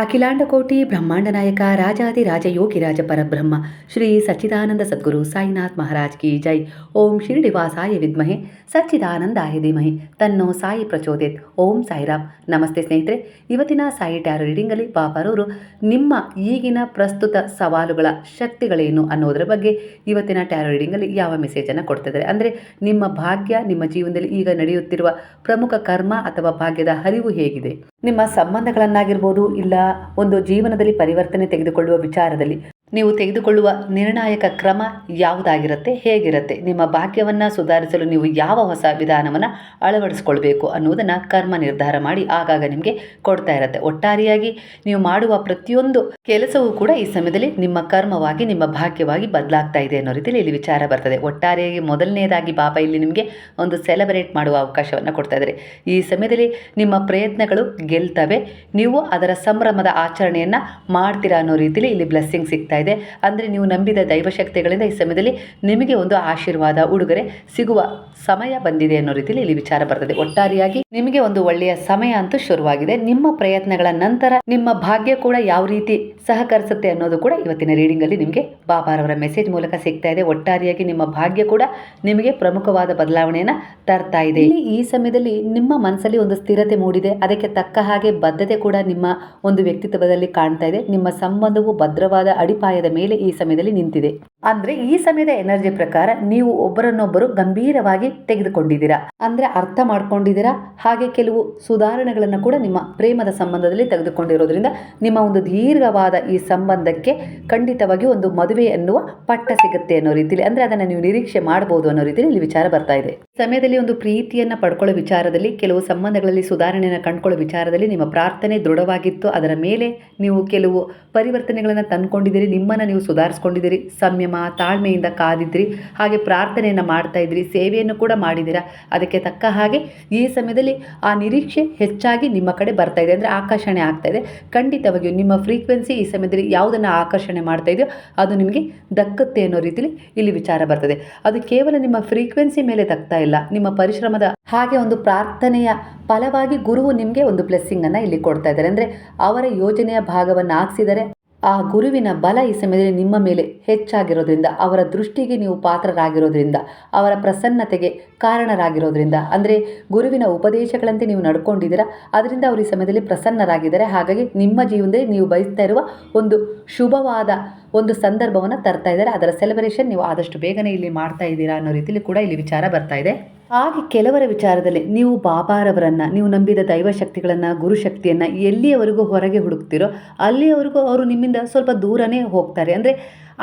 ಅಖಿಲಾಂಡಕೋಟಿ ಬ್ರಹ್ಮಾಂಡ ನಾಯಕ ರಾಜಾದಿ ರಾಜ ಯೋಗಿ ರಾಜ ಪರಬ್ರಹ್ಮ ಶ್ರೀ ಸಚ್ಚಿದಾನಂದ ಸದ್ಗುರು ಸಾಯಿನಾಥ್ ಮಹಾರಾಜ್ ಕಿ ಜೈ. ಓಂ ಶಿರಡಿವಾಸಾಯ ವಿದ್ಮಹೆ, ಸಚ್ಚಿದಾನಂದಾಯ ಧೀಮಹಿ. ತನ್ನೋ ಸಾಯಿ ಪ್ರಚೋದಿತ್ ಓಂ ಸಾಯಿರಾಮ್. ನಮಸ್ತೆ ಸ್ನೇಹಿತರೆ, ಇವತ್ತಿನ ಸಾಯಿ ಟ್ಯಾರೋ ರೀಡಿಂಗಲ್ಲಿ ಬಾಬಾರವರು ನಿಮ್ಮ ಈಗಿನ ಪ್ರಸ್ತುತ ಸವಾಲುಗಳ ಶಕ್ತಿಗಳೇನು ಅನ್ನೋದರ ಬಗ್ಗೆ ಇವತ್ತಿನ ಟ್ಯಾರೋ ರೀಡಿಂಗಲ್ಲಿ ಯಾವ ಮೆಸೇಜನ್ನು ಕೊಡ್ತಿದ್ದಾರೆ? ಅಂದರೆ ನಿಮ್ಮ ಭಾಗ್ಯ, ನಿಮ್ಮ ಜೀವನದಲ್ಲಿ ಈಗ ನಡೆಯುತ್ತಿರುವ ಪ್ರಮುಖ ಕರ್ಮ ಅಥವಾ ಭಾಗ್ಯದ ಹರಿವು ಹೇಗಿದೆ? ನಿಮ್ಮ ಸಂಬಂಧಗಳನ್ನಾಗಿರ್ಬೋದು ಇಲ್ಲ ಒಂದು ಜೀವನದಲ್ಲಿ ಪರಿವರ್ತನೆ ತೆಗೆದುಕೊಳ್ಳುವ ವಿಚಾರದಲ್ಲಿ. ನೀವು ತೆಗೆದುಕೊಳ್ಳುವ ನಿರ್ಣಾಯಕ ಕ್ರಮ ಯಾವುದಾಗಿರುತ್ತೆ, ಹೇಗಿರುತ್ತೆ? ನಿಮ್ಮ ಭಾಗ್ಯವನ್ನು ಸುಧಾರಿಸಲು ನೀವು ಯಾವ ಹೊಸ ವಿಧಾನವನ್ನು ಅಳವಡಿಸ್ಕೊಳ್ಬೇಕು ಅನ್ನೋದನ್ನು ಕರ್ಮ ನಿರ್ಧಾರ ಮಾಡಿ ಆಗಾಗ ನಿಮಗೆ ಕೊಡ್ತಾ ಇರುತ್ತೆ. ಒಟ್ಟಾರೆಯಾಗಿ ನೀವು ಮಾಡುವ ಪ್ರತಿಯೊಂದು ಕೆಲಸವೂ ಕೂಡ ಈ ಸಮಯದಲ್ಲಿ ನಿಮ್ಮ ಕರ್ಮವಾಗಿ, ನಿಮ್ಮ ಭಾಗ್ಯವಾಗಿ ಬದಲಾಗ್ತಾ ಇದೆ ಅನ್ನೋ ರೀತಿಯಲ್ಲಿ ಇಲ್ಲಿ ವಿಚಾರ ಬರ್ತದೆ. ಒಟ್ಟಾರೆಯಾಗಿ ಮೊದಲನೇದಾಗಿ ಬಾಬಾ ಇಲ್ಲಿ ನಿಮಗೆ ಒಂದು ಸೆಲೆಬ್ರೇಟ್ ಮಾಡುವ ಅವಕಾಶವನ್ನು ಕೊಡ್ತಾ ಇದ್ದಾರೆ. ಈ ಸಮಯದಲ್ಲಿ ನಿಮ್ಮ ಪ್ರಯತ್ನಗಳು ಗೆಲ್ತವೆ. ನೀವು ಅದರ ಸಂಭ್ರಮದ ಆಚರಣೆಯನ್ನು ಮಾಡ್ತೀರಾ ಅನ್ನೋ ರೀತಿಯಲ್ಲಿ ಇಲ್ಲಿ ಬ್ಲೆಸ್ಸಿಂಗ್ ಸಿಗ್ತಾ ಇದೆ. ಅಂದರೆ ನೀವು ನಂಬಿದ ದೈವಶಕ್ತಿಗಳಿಂದ ಈ ಸಮಯದಲ್ಲಿ ನಿಮಗೆ ಒಂದು ಆಶೀರ್ವಾದ, ಉಡುಗೊರೆ ಸಿಗುವ ಸಮಯ ಬಂದಿದೆ ಅನ್ನೋ ರೀತಿಯಲ್ಲಿ ಇಲ್ಲಿ ವಿಚಾರ ಬರ್ತದೆ. ಒಟ್ಟಾರೆಯಾಗಿ ನಿಮಗೆ ಒಂದು ಒಳ್ಳೆಯ ಸಮಯ ಅಂತೂ ಶುರುವಾಗಿದೆ. ನಿಮ್ಮ ಪ್ರಯತ್ನಗಳ ನಂತರ ನಿಮ್ಮ ಭಾಗ್ಯ ಕೂಡ ಯಾವ ರೀತಿ ಸಹಕರಿಸುತ್ತೆ ಅನ್ನೋದು ಕೂಡ ಇವತ್ತಿನ ರೀಡಿಂಗ್ ಅಲ್ಲಿ ನಿಮಗೆ ಬಾಬಾರವರ ಮೆಸೇಜ್ ಮೂಲಕ ಸಿಗ್ತಾ ಇದೆ. ಒಟ್ಟಾರೆಯಾಗಿ ನಿಮ್ಮ ಭಾಗ್ಯ ಕೂಡ ನಿಮಗೆ ಪ್ರಮುಖವಾದ ಬದಲಾವಣೆಯನ್ನ ತರ್ತಾ ಇದೆ. ಇಲ್ಲಿ ಈ ಸಮಯದಲ್ಲಿ ನಿಮ್ಮ ಮನಸ್ಸಲ್ಲಿ ಒಂದು ಸ್ಥಿರತೆ ಮೂಡಿದೆ. ಅದಕ್ಕೆ ತಕ್ಕ ಹಾಗೆ ಬದ್ಧತೆ ಕೂಡ ನಿಮ್ಮ ಒಂದು ವ್ಯಕ್ತಿತ್ವದಲ್ಲಿ ಕಾಣ್ತಾ ಇದೆ. ನಿಮ್ಮ ಸಂಬಂಧವು ಭದ್ರವಾದ ಅಡಿಪಾಯದ ಮೇಲೆ ಈ ಸಮಯದಲ್ಲಿ ನಿಂತಿದೆ. ಅಂದ್ರೆ ಈ ಸಮಯದ ಎನರ್ಜಿ ಪ್ರಕಾರ ನೀವು ಒಬ್ಬರನ್ನೊಬ್ಬರು ಗಂಭೀರವಾಗಿ ತೆಗೆದುಕೊಂಡಿದ್ದೀರಾ. ಅಂದ್ರೆ ಅರ್ಥ ಮಾಡ್ಕೊಂಡಿದ್ದೀರಾ? ಹಾಗೆ ಕೆಲವು ಸುಧಾರಣೆಗಳನ್ನು ಕೂಡ ನಿಮ್ಮ ಪ್ರೇಮದ ಸಂಬಂಧದಲ್ಲಿ ತೆಗೆದುಕೊಂಡಿರೋದ್ರಿಂದ ನಿಮ್ಮ ಒಂದು ದೀರ್ಘವಾದ ಈ ಸಂಬಂಧಕ್ಕೆ ಖಂಡಿತವಾಗಿ ಒಂದು ಮದುವೆ ಎನ್ನುವ ಪಟ್ಟ ಸಿಗುತ್ತೆ ಅನ್ನೋ ರೀತಿಯಲ್ಲಿ ಅಂದ್ರೆ ಅದನ್ನು ನೀವು ನಿರೀಕ್ಷೆ ಮಾಡಬಹುದು ಅನ್ನೋ ರೀತಿಯಲ್ಲಿ ಇಲ್ಲಿ ವಿಚಾರ ಬರ್ತಾ ಇದೆ. ಸಮಯದಲ್ಲಿ ಒಂದು ಪ್ರೀತಿಯನ್ನ ಪಡ್ಕೊಳ್ಳೋ ವಿಚಾರದಲ್ಲಿ, ಕೆಲವು ಸಂಬಂಧಗಳಲ್ಲಿ ಸುಧಾರಣೆಯನ್ನು ಕಂಡುಕೊಳ್ಳೋ ವಿಚಾರದಲ್ಲಿ ನಿಮ್ಮ ಪ್ರಾರ್ಥನೆ ದೃಢವಾಗಿತ್ತು. ಅದರ ಮೇಲೆ ನೀವು ಕೆಲವು ಪರಿವರ್ತನೆಗಳನ್ನು ತಂದ್ಕೊಂಡಿದ್ದೀರಿ, ನಿಮ್ಮನ್ನು ನೀವು ಸುಧಾರಿಸ್ಕೊಂಡಿದ್ದೀರಿ. ಸಂಯಮ ತಾಳ್ಮೆಯಿಂದ ಕಾದಿದ್ರಿ, ಹಾಗೆ ಪ್ರಾರ್ಥನೆಯನ್ನು ಮಾಡ್ತಾ ಇದ್ರಿ, ಸೇವೆಯನ್ನು ಕೂಡ ಮಾಡಿದ್ದೀರಾ? ಅದಕ್ಕೆ ತಕ್ಕ ಹಾಗೆ ಈ ಸಮಯದಲ್ಲಿ ಆ ನಿರೀಕ್ಷೆ ಹೆಚ್ಚಾಗಿ ನಿಮ್ಮ ಕಡೆ ಬರ್ತಾ ಇದೆ. ಅಂದರೆ ಆಕರ್ಷಣೆ ಆಗ್ತಾ ಇದೆ. ಖಂಡಿತವಾಗಿಯೂ ನಿಮ್ಮ ಫ್ರೀಕ್ವೆನ್ಸಿ ಈ ಸಮಯದಲ್ಲಿ ಯಾವುದನ್ನು ಆಕರ್ಷಣೆ ಮಾಡ್ತಾ ಇದೆಯೋ ಅದು ನಿಮಗೆ ದಕ್ಕುತ್ತೆ ಅನ್ನೋ ರೀತಿಯಲ್ಲಿ ಇಲ್ಲಿ ವಿಚಾರ ಬರ್ತದೆ. ಅದು ಕೇವಲ ನಿಮ್ಮ ಫ್ರೀಕ್ವೆನ್ಸಿ ಮೇಲೆ ತಗ್ತಾ ಇಲ್ಲ. ನಿಮ್ಮ ಪರಿಶ್ರಮದ ಹಾಗೆ ಒಂದು ಪ್ರಾರ್ಥನೆಯ ಫಲವಾಗಿ ಗುರುವು ನಿಮಗೆ ಒಂದು ಬ್ಲೆಸ್ಸಿಂಗನ್ನು ಇಲ್ಲಿ ಕೊಡ್ತಾ ಇದ್ದಾರೆ. ಅಂದರೆ ಅವರ ಯೋಜನೆಯ ಭಾಗವನ್ನು ಹಾಕ್ಸಿದರೆ ಆ ಗುರುವಿನ ಬಲ ಈ ಸಮಯದಲ್ಲಿ ನಿಮ್ಮ ಮೇಲೆ ಹೆಚ್ಚಾಗಿರೋದ್ರಿಂದ, ಅವರ ದೃಷ್ಟಿಗೆ ನೀವು ಪಾತ್ರರಾಗಿರೋದ್ರಿಂದ, ಅವರ ಪ್ರಸನ್ನತೆಗೆ ಕಾರಣರಾಗಿರೋದ್ರಿಂದ, ಅಂದರೆ ಗುರುವಿನ ಉಪದೇಶಗಳಂತೆ ನೀವು ನಡ್ಕೊಂಡಿದ್ದೀರಾ, ಅದರಿಂದ ಅವರು ಈ ಸಮಯದಲ್ಲಿ ಪ್ರಸನ್ನರಾಗಿದ್ದಾರೆ. ಹಾಗಾಗಿ ನಿಮ್ಮ ಜೀವನದಲ್ಲಿ ನೀವು ಬಯಸ್ತಾ ಇರುವ ಒಂದು ಶುಭವಾದ ಒಂದು ಸಂದರ್ಭವನ್ನು ತರ್ತಾ ಇದ್ದಾರೆ. ಅದರ ಸೆಲೆಬ್ರೇಷನ್ ನೀವು ಆದಷ್ಟು ಬೇಗನೆ ಇಲ್ಲಿ ಮಾಡ್ತಾ ಇದ್ದೀರಾ ಅನ್ನೋ ರೀತಿಯಲ್ಲಿ ಕೂಡ ಇಲ್ಲಿ ವಿಚಾರ ಬರ್ತಾ ಇದೆ. ಹಾಗೆ ಕೆಲವರ ವಿಚಾರದಲ್ಲಿ ನೀವು ಬಾಬಾರವರನ್ನ, ನೀವು ನಂಬಿದ ದೈವಶಕ್ತಿಗಳನ್ನು ಗುರುಶಕ್ತಿಯನ್ನು ಎಲ್ಲಿಯವರೆಗೂ ಹೊರಗೆ ಹುಡುಕ್ತಿರೋ ಅಲ್ಲಿಯವರೆಗೂ ಅವರು ನಿಮ್ಮಿಂದ ಸ್ವಲ್ಪ ದೂರನೇ ಹೋಗ್ತಾರೆ. ಅಂದರೆ